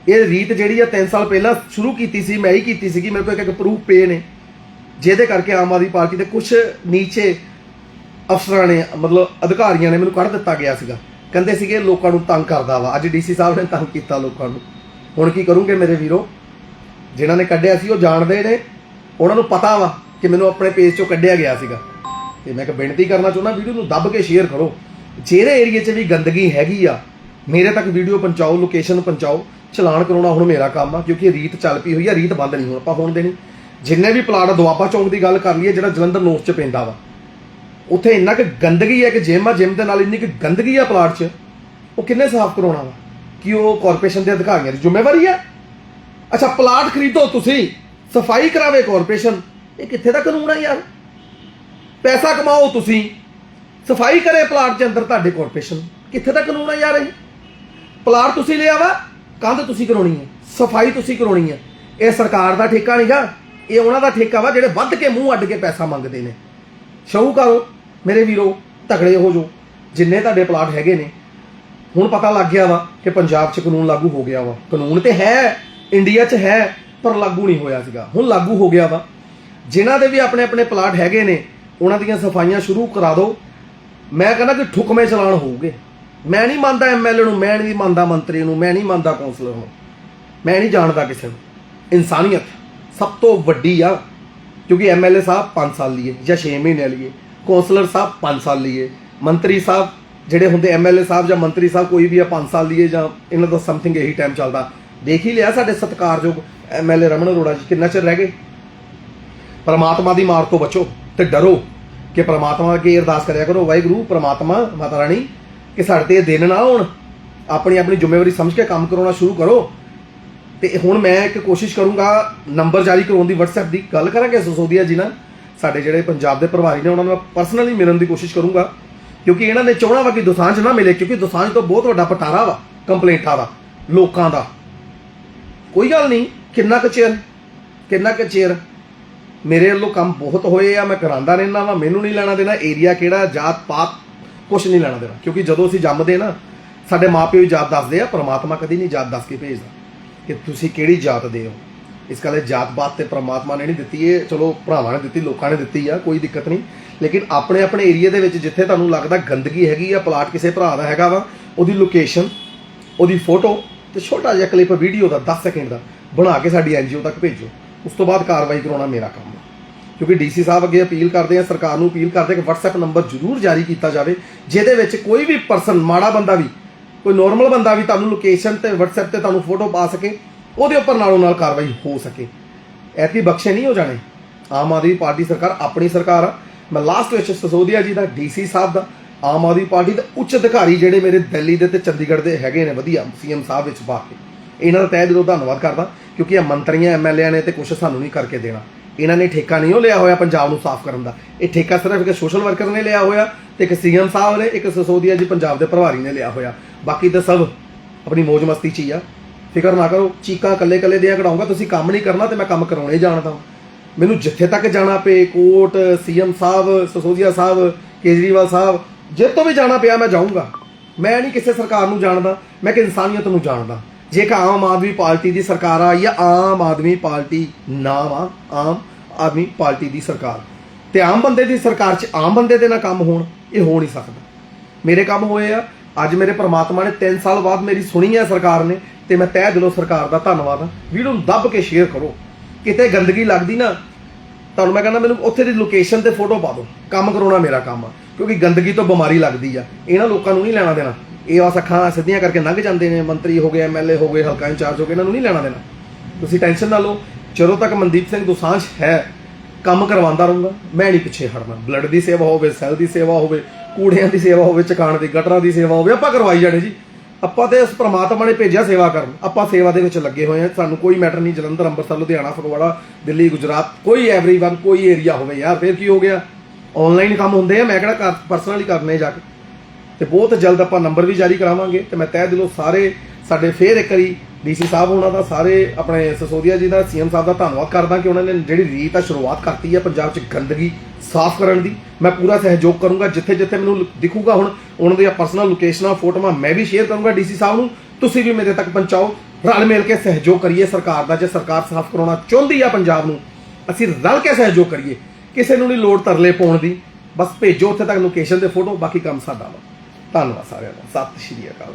ਇਹ ਰੀਤ ਜਿਹੜੀ ਆ 3 ਸਾਲ ਪਹਿਲਾਂ ਸ਼ੁਰੂ ਕੀਤੀ ਸੀ, ਮੈਂ ਹੀ ਕੀਤੀ ਸੀਗੀ, ਮੇਰੇ ਕੋਲ ਇੱਕ ਇੱਕ ਪ੍ਰੂਫ ਪੇ ਨੇ। ਜਿਹਦੇ ਕਰਕੇ ਆਮ ਆਦਮੀ ਪਾਰਟੀ ਦੇ ਕੁਝ ਨੀਚੇ ਅਫਸਰਾਂ ਨੇ, ਮਤਲਬ ਅਧਿਕਾਰੀਆਂ ਨੇ ਮੈਨੂੰ ਕੱਢ ਦਿੱਤਾ ਗਿਆ ਸੀਗਾ। ਕਹਿੰਦੇ ਸੀਗੇ ਲੋਕਾਂ ਨੂੰ ਤੰਗ ਕਰਦਾ ਵਾ। ਅੱਜ ਡੀਸੀ ਸਾਹਿਬ ਨੇ ਤੰਗ ਕੀਤਾ ਲੋਕਾਂ ਨੂੰ। ਹੁਣ ਕੀ ਕਰੂੰਗੇ ਮੇਰੇ ਵੀਰੋ? ਜਿਨ੍ਹਾਂ ਨੇ ਕੱਢਿਆ ਸੀ, ਉਹ ਜਾਣਦੇ ਨੇ। ਉਹਨਾਂ ਨੂੰ ਪਤਾ ਵਾ ਕਿ ਮੈਨੂੰ ਆਪਣੇ ਪੇਜ ਚੋਂ ਕੱਢਿਆ ਗਿਆ ਸੀਗਾ। ਤੇ ਮੈਂ ਇੱਕ ਬੇਨਤੀ ਕਰਨਾ ਚਾਹੁੰਦਾ, ਵੀਡੀਓ ਨੂੰ ਦੱਬ ਕੇ ਸ਼ੇਅਰ ਕਰੋ। ਜਿਹੜੇ ਏਰੀਏ 'ਚ ਵੀ ਗੰਦਗੀ ਹੈਗੀ ਆ, ਮੇਰੇ ਤੱਕ ਵੀਡੀਓ ਪਹੁੰਚਾਓ ਲੋਕੇਸ਼ਨ ਪਹੁੰਚਾਓ। ਚਲਾਨ ਕਰਾਉਣਾ ਹੁਣ ਮੇਰਾ ਕੰਮ ਆ, ਕਿਉਂਕਿ ਰੀਤ ਚੱਲ ਪਈ ਹੋਈ ਆ, ਰੀਤ ਬੰਦ ਨਹੀਂ ਹੁਣ, ਆਪਾਂ ਹੋਣ ਦੇਣੀ। ਜਿੰਨੇ ਵੀ ਪਲਾਟ ਦੁਆਬਾ ਚੌਂਕ ਦੀ ਗੱਲ ਕਰ ਲਈਏ, ਜਿਹੜਾ ਜਲੰਧਰ ਨੋਰਥ ਚ ਪੈਂਦਾ ਵਾ, ਉੱਥੇ ਇੰਨਾ ਕਿ ਗੰਦਗੀ ਹੈ ਕਿ ਜਿਮ ਆ, ਜਿਮ ਦੇ ਨਾਲ ਇੰਨੀ ਕਿ ਗੰਦਗੀ ਆ ਪਲਾਟ 'ਚ, ਉਹ ਕਿੰਨੇ ਸਾਫ਼ ਕਰਾਉਣਾ ਵਾ? ਕਿ ਉਹ ਕਾਰਪੋਰੇਸ਼ਨ ਦੇ ਅਧਿਕਾਰੀਆਂ ਦੀ ਜ਼ਿੰਮੇਵਾਰੀ ਹੈ ਅੱਛਾ, ਪਲਾਟ ਖਰੀਦੋ ਤੁਸੀਂ, ਸਫ਼ਾਈ ਕਰਾਵੇ ਕਾਰਪੋਰੇਸ਼ਨ ਇਹ ਕਿੱਥੇ ਦਾ ਕਾਨੂੰਨ ਆ ਯਾਰ? ਪੈਸਾ ਕਮਾਓ ਤੁਸੀਂ, ਸਫ਼ਾਈ ਕਰੇ ਪਲਾਟ ਦੇ ਅੰਦਰ ਤੁਹਾਡੇ ਕਾਰਪੋਰੇਸ਼ਨ ਕਿੱਥੇ ਦਾ ਕਾਨੂੰਨ ਆ ਯਾਰ ਇਹ? ਪਲਾਟ ਤੁਸੀਂ ਲਿਆ ਵਾ ਕੰਧ ਤੁਸੀਂ ਕਰਾਉਣੀ ਹੈ, ਸਫ਼ਾਈ ਤੁਸੀਂ ਕਰਾਉਣੀ ਹੈ। ਇਹ ਸਰਕਾਰ ਦਾ ਠੇਕਾ ਨਹੀਂਗਾ ਇਹ ਉਹਨਾਂ ਦਾ ਠੇਕਾ ਵਾ ਜਿਹੜੇ ਵੱਧ ਕੇ ਮੂੰਹ ਅੱਡ ਕੇ ਪੈਸਾ ਮੰਗਦੇ ਨੇ। ਸ਼ਾਹੂਕਾਰੋ, ਮੇਰੇ ਵੀਰੋ ਤਕੜੇ ਹੋ ਜੋ ਜਿੰਨੇ ਤੁਹਾਡੇ ਪਲਾਟ ਹੈਗੇ ਨੇ। ਹੁਣ ਪਤਾ ਲੱਗ ਗਿਆ ਵਾ ਕਿ ਪੰਜਾਬ 'ਚ ਕਾਨੂੰਨ ਲਾਗੂ ਹੋ ਗਿਆ ਵਾ। ਕਾਨੂੰਨ ਤੇ ਹੈ, ਇੰਡੀਆ 'ਚ ਹੈ, ਪਰ ਲਾਗੂ ਨਹੀਂ ਹੋਇਆ ਸੀਗਾ। ਹੁਣ ਲਾਗੂ ਹੋ ਗਿਆ ਵਾ। ਜਿਨ੍ਹਾਂ ਦੇ ਵੀ ਆਪਣੇ ਆਪਣੇ ਪਲਾਟ ਹੈਗੇ ਨੇ, ਉਹਨਾਂ ਦੀਆਂ ਸਫਾਈਆਂ ਸ਼ੁਰੂ ਕਰਾ ਦਿਓ। ਮੈਂ ਕਹਿੰਦਾ ਕਿ ਠੁਕਮੇ ਚਲਾਨ ਹੋਊਗੇ। ਮੈਂ ਨਹੀਂ ਮੰਨਦਾ ਐਮਐਲਏ ਨੂੰ, ਮੈਂ ਨਹੀਂ ਮੰਨਦਾ ਮੰਤਰੀ ਨੂੰ, ਮੈਂ ਨਹੀਂ ਮੰਨਦਾ ਕੌਂਸਲਰ ਨੂੰ। ਮੈਂ ਨਹੀਂ ਜਾਣਦਾ ਕਿਸੇ ਨੂੰ। ਇਨਸਾਨੀਅਤ ਸਭ ਤੋਂ ਵੱਡੀ ਆ, ਕਿਉਂਕਿ ਐਮਐਲਏ ਸਾਹਿਬ 5 ਸਾਲ ਲਈਏ ਜਾਂ 6 ਮਹੀਨੇ ਲਈਏ ਕੌਂਸਲਰ ਸਾਹਿਬ 5 ਸਾਲ ਲਈਏ ਮੰਤਰੀ ਸਾਹਿਬ ਜਿਹੜੇ ਹੁੰਦੇ ਐਮਐਲਏ ਸਾਹਿਬ ਜਾਂ ਮੰਤਰੀ ਸਾਹਿਬ ਕੋਈ ਵੀ ਆ 5 ਸਾਲ ਲਈਏ ਜਾਂ ਇਹਨਾਂ ਦਾ ਸਮਥਿੰਗ ਇਹੀ ਟਾਈਮ ਚੱਲਦਾ। ਦੇਖ ਹੀ ਲਿਆ ਸਾਡੇ ਸਤਿਕਾਰਯੋਗ ਐਮਐਲਏ ਰਮਨ ਅਰੋੜਾ ਜੀ, ਕਿੰਨਾ ਚਿਰ ਰਹਿ ਗਏ? ਪਰਮਾਤਮਾ ਦੀ ਮਾਰ ਤੋਂ ਬਚੋ ਤੇ ਡਰੋ ਕਿ ਪਰਮਾਤਮਾ ਅੱਗੇ ਅਰਦਾਸ ਕਰਿਆ ਕਰੋ। ਵਾਹਿਗੁਰੂ, ਪਰਮਾਤਮਾ, ਮਾਤਾ ਰਾਣੀ ਕਿ ਸਾਡੇ ਤੇ ਇਹ ਦਿਨ ਨਾ ਆਉਣ। ਆਪਣੀ ਆਪਣੀ ਜ਼ਿੰਮੇਵਾਰੀ ਸਮਝ ਕੇ ਕੰਮ ਕਰਾਉਣਾ ਸ਼ੁਰੂ ਕਰੋ। ਤੇ ਹੁਣ ਮੈਂ ਇੱਕ ਕੋਸ਼ਿਸ਼ ਕਰੂੰਗਾ ਨੰਬਰ ਜਾਰੀ ਕਰਾਉਣ ਦੀ, WhatsApp ਦੀ ਗੱਲ ਕਰਾਂਗੇ ਸੋਸੋਦੀਆ ਜੀ ਨਾਲ। ਸਾਡੇ ਜਿਹੜੇ ਪੰਜਾਬ ਦੇ ਪ੍ਰਭਾਰੀ ਨੇ, ਉਹਨਾਂ ਨੂੰ ਮੈਂ ਪਰਸਨਲੀ ਮਿਲਣ ਦੀ ਕੋਸ਼ਿਸ਼ ਕਰੂੰਗਾ। ਕਿਉਂਕਿ ਇਹਨਾਂ ਨੇ ਚਾਹਣਾ ਵਾ ਕਿ ਦੋਸਾਂਝ ਨਾ ਮਿਲੇ, ਕਿਉਂਕਿ ਦੋਸਾਂਝ ਤੋਂ ਬਹੁਤ ਵੱਡਾ ਪਟਾਰਾ ਵਾ, ਕੰਪਲੇਂਟਾਂ ਦਾ, ਲੋਕਾਂ ਦਾ। ਕੋਈ ਗੱਲ ਨਹੀਂ, ਕਿੰਨਾ ਕੁ ਚਿਰ, ਕਿੰਨਾ ਕੁ ਚਿਰ? ਮੇਰੇ ਵੱਲੋਂ ਕੰਮ ਬਹੁਤ ਹੋਏ ਆ, ਮੈਂ ਕਰਾਂਦਾ ਰਹਿਣਾ ਵਾ, ਮੈਨੂੰ ਨਹੀਂ ਲੈਣਾ ਦੇਣਾ ਏਰੀਆ ਕਿਹੜਾ ਜਾਤ ਪਾਤ ਕੁਛ ਨਹੀਂ ਲੈਣਾ ਦੇਣਾ। ਕਿਉਂਕਿ ਜਦੋਂ ਅਸੀਂ ਜੰਮਦੇ ਨਾ, ਸਾਡੇ ਮਾਪਿਓ ਹੀ ਜਾਤ ਦੱਸਦੇ ਆ, ਪਰਮਾਤਮਾ ਕਦੀ ਨਹੀਂ ਜਾਤ ਦੱਸ ਕੇ ਭੇਜਦਾ ਕਿ ਤੁਸੀਂ ਕਿਹੜੀ ਜਾਤ ਦੇ ਹੋ। ਇਸ ਕਾਲੇ ਜਾਤ ਪਾਤ ਤੇ ਪਰਮਾਤਮਾ ਨੇ ਨਹੀਂ ਦਿੱਤੀ, ਇਹ ਚਲੋ ਭਰਾਵਾਂ ਨੇ ਦਿੱਤੀ, ਲੋਕਾਂ ਨੇ ਦਿੱਤੀ ਆ, ਕੋਈ ਦਿੱਕਤ ਨਹੀਂ। ਲੇਕਿਨ ਆਪਣੇ ਆਪਣੇ ਏਰੀਆ ਦੇ ਵਿੱਚ ਜਿੱਥੇ ਤੁਹਾਨੂੰ ਲੱਗਦਾ ਗੰਦਗੀ ਹੈਗੀ ਆ, ਪਲਾਟ ਕਿਸੇ ਭਰਾ ਦਾ ਹੈਗਾ ਵਾ, ਉਹਦੀ ਲੋਕੇਸ਼ਨ ਉਹਦੀ ਫੋਟੋ ਤੇ ਛੋਟਾ ਜਿਹਾ ਕਲਿੱਪ ਵੀਡੀਓ ਦਾ 10 ਸੈਕਿੰਡ ਦਾ, ਬਣਾ ਕੇ ਸਾਡੀ ਐਨਜੀਓ ਤੱਕ ਭੇਜੋ। ਉਸ ਤੋਂ ਬਾਅਦ ਕਾਰਵਾਈ ਕਰਾਉਣਾ ਮੇਰਾ ਕੰਮ ਕਿਉਂਕਿ ਡੀਸੀ ਸਾਹਿਬ ਅੱਗੇ ਅਪੀਲ ਕਰਦੇ ਆ, ਸਰਕਾਰ ਨੂੰ ਅਪੀਲ ਕਰਦੇ ਕਿ WhatsApp ਨੰਬਰ ਜ਼ਰੂਰ ਜਾਰੀ ਕੀਤਾ ਜਾਵੇ, ਜਿਹਦੇ ਵਿੱਚ ਕੋਈ ਵੀ ਪਰਸਨ ਮਾੜਾ ਬੰਦਾ ਵੀ, ਕੋਈ ਨਾਰਮਲ ਬੰਦਾ ਵੀ ਤੁਹਾਨੂੰ ਲੋਕੇਸ਼ਨ ਤੇ, WhatsApp ਤੇ ਤੁਹਾਨੂੰ ਫੋਟੋ ਪਾ ਸਕੇ, ਉਹਦੇ ਉੱਪਰ ਨਾਲੋਂ ਨਾਲ ਕਾਰਵਾਈ ਹੋ ਸਕੇ। ਐਤੀ ਬਖਸ਼ੇ ਨਹੀਂ ਹੋ ਜਾਣੇ। ਆਮ ਆਦਮੀ ਪਾਰਟੀ ਸਰਕਾਰ ਆਪਣੀ ਸਰਕਾਰ ਆ। ਮੈਂ ਲਾਸਟ ਵਿੱਚ ਸਸੋਦੀਆ ਜੀ ਦਾ ਡੀਸੀ ਸਾਹਿਬ ਦਾ। ਆਮ ਆਦਮੀ ਪਾਰਟੀ ਦੇ ਉੱਚ ਅਧਿਕਾਰੀ ਜਿਹੜੇ ਮੇਰੇ ਦਿੱਲੀ ਦੇ ਤੇ ਚੰਡੀਗੜ੍ਹ ਦੇ ਹੈਗੇ ਨੇ, ਵਧੀਆ ਸੀਐਮ ਸਾਹਿਬ ਵਿੱਚ ਪਾ ਕੇ ਇਹਨਾਂ ਦਾ ਤਹਿ ਦਿਲੋਂ ਧੰਨਵਾਦ ਕਰਦਾ, ਕਿਉਂਕਿ ਇਹ ਮੰਤਰੀਆਂ ਐਮਐਲਏ ਨੇ ਤੇ ਕੁਝ ਸਾਨੂੰ ਨਹੀਂ ਕਰਕੇ ਦੇਣਾ। ਇਹਨਾਂ ਨੇ ਠੇਕਾ ਨਹੀਂ ਉਹ ਲਿਆ ਹੋਇਆ ਪੰਜਾਬ ਨੂੰ ਸਾਫ਼ ਕਰਨ ਦਾ। ਇਹ ਠੇਕਾ ਸਿਰਫ ਇੱਕ ਸੋਸ਼ਲ ਵਰਕਰ ਨੇ ਲਿਆ ਹੋਇਆ ਤੇ ਇੱਕ ਸੀਐਮ ਸਾਹਿਬ ਨੇ, ਇੱਕ ਸਸੋਦੀਆ ਜੀ ਪੰਜਾਬ ਦੇ ਪ੍ਰਭਾਰੀ ਨੇ ਲਿਆ ਹੋਇਆ। ਬਾਕੀ ਤਾਂ ਸਭ ਆਪਣੀ ਮौज ਮਸਤੀ 'ਚ ਹੀ ਆ। ਫਿਕਰ ਨਾ ਕਰੋ, ਚੀਕਾਂ ਕੱਲੇ ਕੱਲੇ ਦੀਆਂ ਕਢਾਉਂਗਾ, ਤੁਸੀਂ ਕੰਮ ਨਹੀਂ ਕਰਨਾ ਤੇ ਮੈਂ ਕੰਮ ਕਰਾਉਣੇ ਜਾਣਦਾ ਮੈਨੂੰ ਜਿੱਥੇ ਤੱਕ ਜਾਣਾ ਪਏ ਕੋਰਟ ਸੀਐਮ ਸਾਹਿਬ, ਸਸੋਦੀਆ ਸਾਹਿਬ, ਕੇਜਰੀਵਾਲ ਸਾਹਿਬ, ਜਿੱਥੋਂ ਵੀ ਜਾਣਾ ਪਿਆ ਮੈਂ ਜਾਊਂਗਾ। ਮੈਂ ਨਹੀਂ ਕਿਸੇ ਸਰਕਾਰ ਨੂੰ ਜਾਣਦਾ, ਮੈਂ ਕਿ ਇਨਸਾਨੀਅਤ ਨੂੰ ਜਾਣਦਾ। ਜੇਕਰ ਆਮ ਆਦਮੀ ਪਾਰਟੀ ਦੀ ਸਰਕਾਰ ਆ ਜਾਂ ਆਮ ਆਦਮੀ ਪਾਰਟੀ ਨਾਮ ਆ, ਆਮ ਆਦਮੀ ਪਾਰਟੀ ਦੀ ਸਰਕਾਰ, ਤੇ ਆਮ ਬੰਦੇ ਦੀ ਸਰਕਾਰ 'ਚ ਆਮ ਬੰਦੇ ਦੇ ਨਾਲ ਕੰਮ ਹੋਣ, ਇਹ ਹੋ ਨਹੀਂ ਸਕਦਾ। ਮੇਰੇ ਕੰਮ ਹੋਏ ਆ, ਅੱਜ ਮੇਰੇ ਪ੍ਰਮਾਤਮਾ ਨੇ 3 ਸਾਲ ਬਾਅਦ ਮੇਰੀ ਸੁਣੀ ਹੈ ਸਰਕਾਰ ਨੇ, ਤੇ ਮੈਂ ਤਹਿ ਦਿਲੋਂ ਸਰਕਾਰ ਦਾ ਧੰਨਵਾਦ ਹਾਂ ਵੀਡੀਓ ਨੂੰ ਦੱਬ ਕੇ ਸ਼ੇਅਰ ਕਰੋ। ਕਿਤੇ ਗੰਦਗੀ ਲੱਗਦੀ ਨਾ, ਤੁਹਾਨੂੰ ਮੈਂ ਕਹਿੰਦਾ ਮੈਨੂੰ ਉੱਥੇ ਦੀ ਲੋਕੇਸ਼ਨ ਤੇ ਫੋਟੋ ਪਾ ਦਿਓ। ਕੰਮ ਕਰਾਉਣਾ ਮੇਰਾ ਕੰਮ ਆ, ਕਿਉਂਕਿ ਗੰਦਗੀ ਤੋਂ ਬਿਮਾਰੀ ਲੱਗਦੀ ਆ। ਇਹਨਾਂ ਲੋਕਾਂ ਨੂੰ ਨਹੀਂ ਲੈਣਾ ਦੇਣਾ। ਇਹ ਆਸ ਅੱਖਾਂ ਸਿੱਧੀਆਂ ਕਰਕੇ ਲੰਘ ਜਾਂਦੇ ਨੇ, ਮੰਤਰੀ ਹੋ ਗਏ ਐਮਐਲਏ ਹੋ ਗਏ, ਹਲਕਾ ਇੰਚਾਰਜ ਹੋ ਗਏ, ਇਹਨਾਂ ਨੂੰ ਨਹੀਂ ਲੈਣਾ ਦੇਣਾ। ਤੁਸੀਂ ਟੈਨਸ਼ਨ ਨਾ ਲਓ, ਜਦੋਂ ਤੱਕ ਮਨਦੀਪ ਸਿੰਘ ਦੁਸਾਂਝ ਹੈ, ਕੰਮ ਕਰਵਾਉਂਦਾ ਰਹੂੰਗਾ, ਮੈਂ ਨਹੀਂ ਪਿੱਛੇ ਹਟਣਾ। ਬਲੱਡ ਦੀ ਸੇਵਾ ਹੋਵੇ, ਸੈੱਲ ਦੀ ਸੇਵਾ ਹੋਵੇ, ਕੂੜਿਆਂ ਦੀ ਸੇਵਾ ਹੋਵੇ, ਚਕਾਣ ਦੀ, ਗਟਰਾਂ ਦੀ ਸੇਵਾ ਹੋਵੇ, ਆਪਾਂ ਕਰਵਾਈ ਜਾਣੇ ਜੀ। ਆਪਾਂ ਤੇ ਉਸ ਪ੍ਰਮਾਤਮਾ ਨੇ ਭੇਜਿਆ ਸੇਵਾ ਕਰਨ। ਆਪਾਂ ਸੇਵਾ ਦੇ ਵਿੱਚ ਲੱਗੇ ਹੋਏ ਆ ਸਾਨੂੰ ਕੋਈ ਮੈਟਰ ਨਹੀਂ, ਜਲੰਧਰ, ਅੰਮ੍ਰਿਤਸਰ, ਲੁਧਿਆਣਾ, ਫਗਵਾੜਾ, ਦਿੱਲੀ, ਗੁਜਰਾਤ, ਕੋਈ ਐਵਰੀਵਨ ਕੋਈ ਏਰੀਆ ਹੋਵੇ ਯਾਰ, ਫਿਰ ਕੀ ਹੋ ਗਿਆ? ਆਨਲਾਈਨ ਕੰਮ ਹੁੰਦੇ ਆ, ਮੈਂ ਕਿਹੜਾ ਪਰਸਨਲੀ ਕਰਨੇ ਜਾ ਕੇ। ਤੇ ਬਹੁਤ ਜਲਦ ਆਪਾਂ ਨੰਬਰ ਵੀ ਜਾਰੀ ਕਰਾਵਾਂਗੇ ਤੇ ਮੈਂ ਤਹਿ ਦਿਲੋਂ ਸਾਰੇ ਸਾਡੇ ਫੇਰ ਇੱਕ ਵਾਰੀ ਡੀਸੀ ਸਾਹਿਬ ਹੋਣਾ ਦਾ, ਸਾਰੇ ਆਪਣੇ ਸਸੋਦੀਆ ਜੀ ਦਾ, ਸੀਐਮ ਸਾਹਿਬ ਦਾ ਧੰਨਵਾਦ ਕਰਦਾ ਕਿ ਉਹਨਾਂ ਨੇ ਜਿਹੜੀ ਰੀਤ ਆ ਸ਼ੁਰੂਆਤ ਕਰਤੀ ਹੈ ਪੰਜਾਬ 'ਚ ਗੰਦਗੀ ਸਾਫ਼ ਕਰਨ ਦੀ। ਮੈਂ ਪੂਰਾ ਸਹਿਯੋਗ ਕਰੂੰਗਾ ਜਿੱਥੇ ਜਿੱਥੇ ਮੈਨੂੰ ਦਿਖੂਗਾ ਹੁਣ, ਉਹਨਾਂ ਦੀਆਂ ਪਰਸਨਲ ਲੋਕੇਸ਼ਨਾਂ ਫੋਟੋਆਂ ਮੈਂ ਵੀ ਸ਼ੇਅਰ ਕਰੂੰਗਾ ਡੀਸੀ ਸਾਹਿਬ ਨੂੰ। ਤੁਸੀਂ ਵੀ ਮੇਰੇ ਤੱਕ ਪਹੁੰਚਾਓ, ਰਲ ਮਿਲ ਕੇ ਸਹਿਯੋਗ ਕਰੀਏ ਸਰਕਾਰ ਦਾ, ਜੇ ਸਰਕਾਰ ਸਾਫ਼ ਕਰਾਉਣਾ ਚਾਹੁੰਦੀ ਆ ਪੰਜਾਬ ਨੂੰ, ਅਸੀਂ ਰਲ ਕੇ ਸਹਿਯੋਗ ਕਰੀਏ। ਕਿਸੇ ਨੂੰ ਨਹੀਂ ਲੋੜ ਤਰਲੇ ਪਾਉਣ ਦੀ, ਬਸ ਭੇਜੋ ਉੱਥੇ ਤੱਕ ਲੋਕੇਸ਼ਨ ਤੇ ਫੋਟੋ ਬਾਕੀ ਕੰਮ ਸਾਡਾ ਵਾ। パンはさ、あれやな、ザっとシリア買う。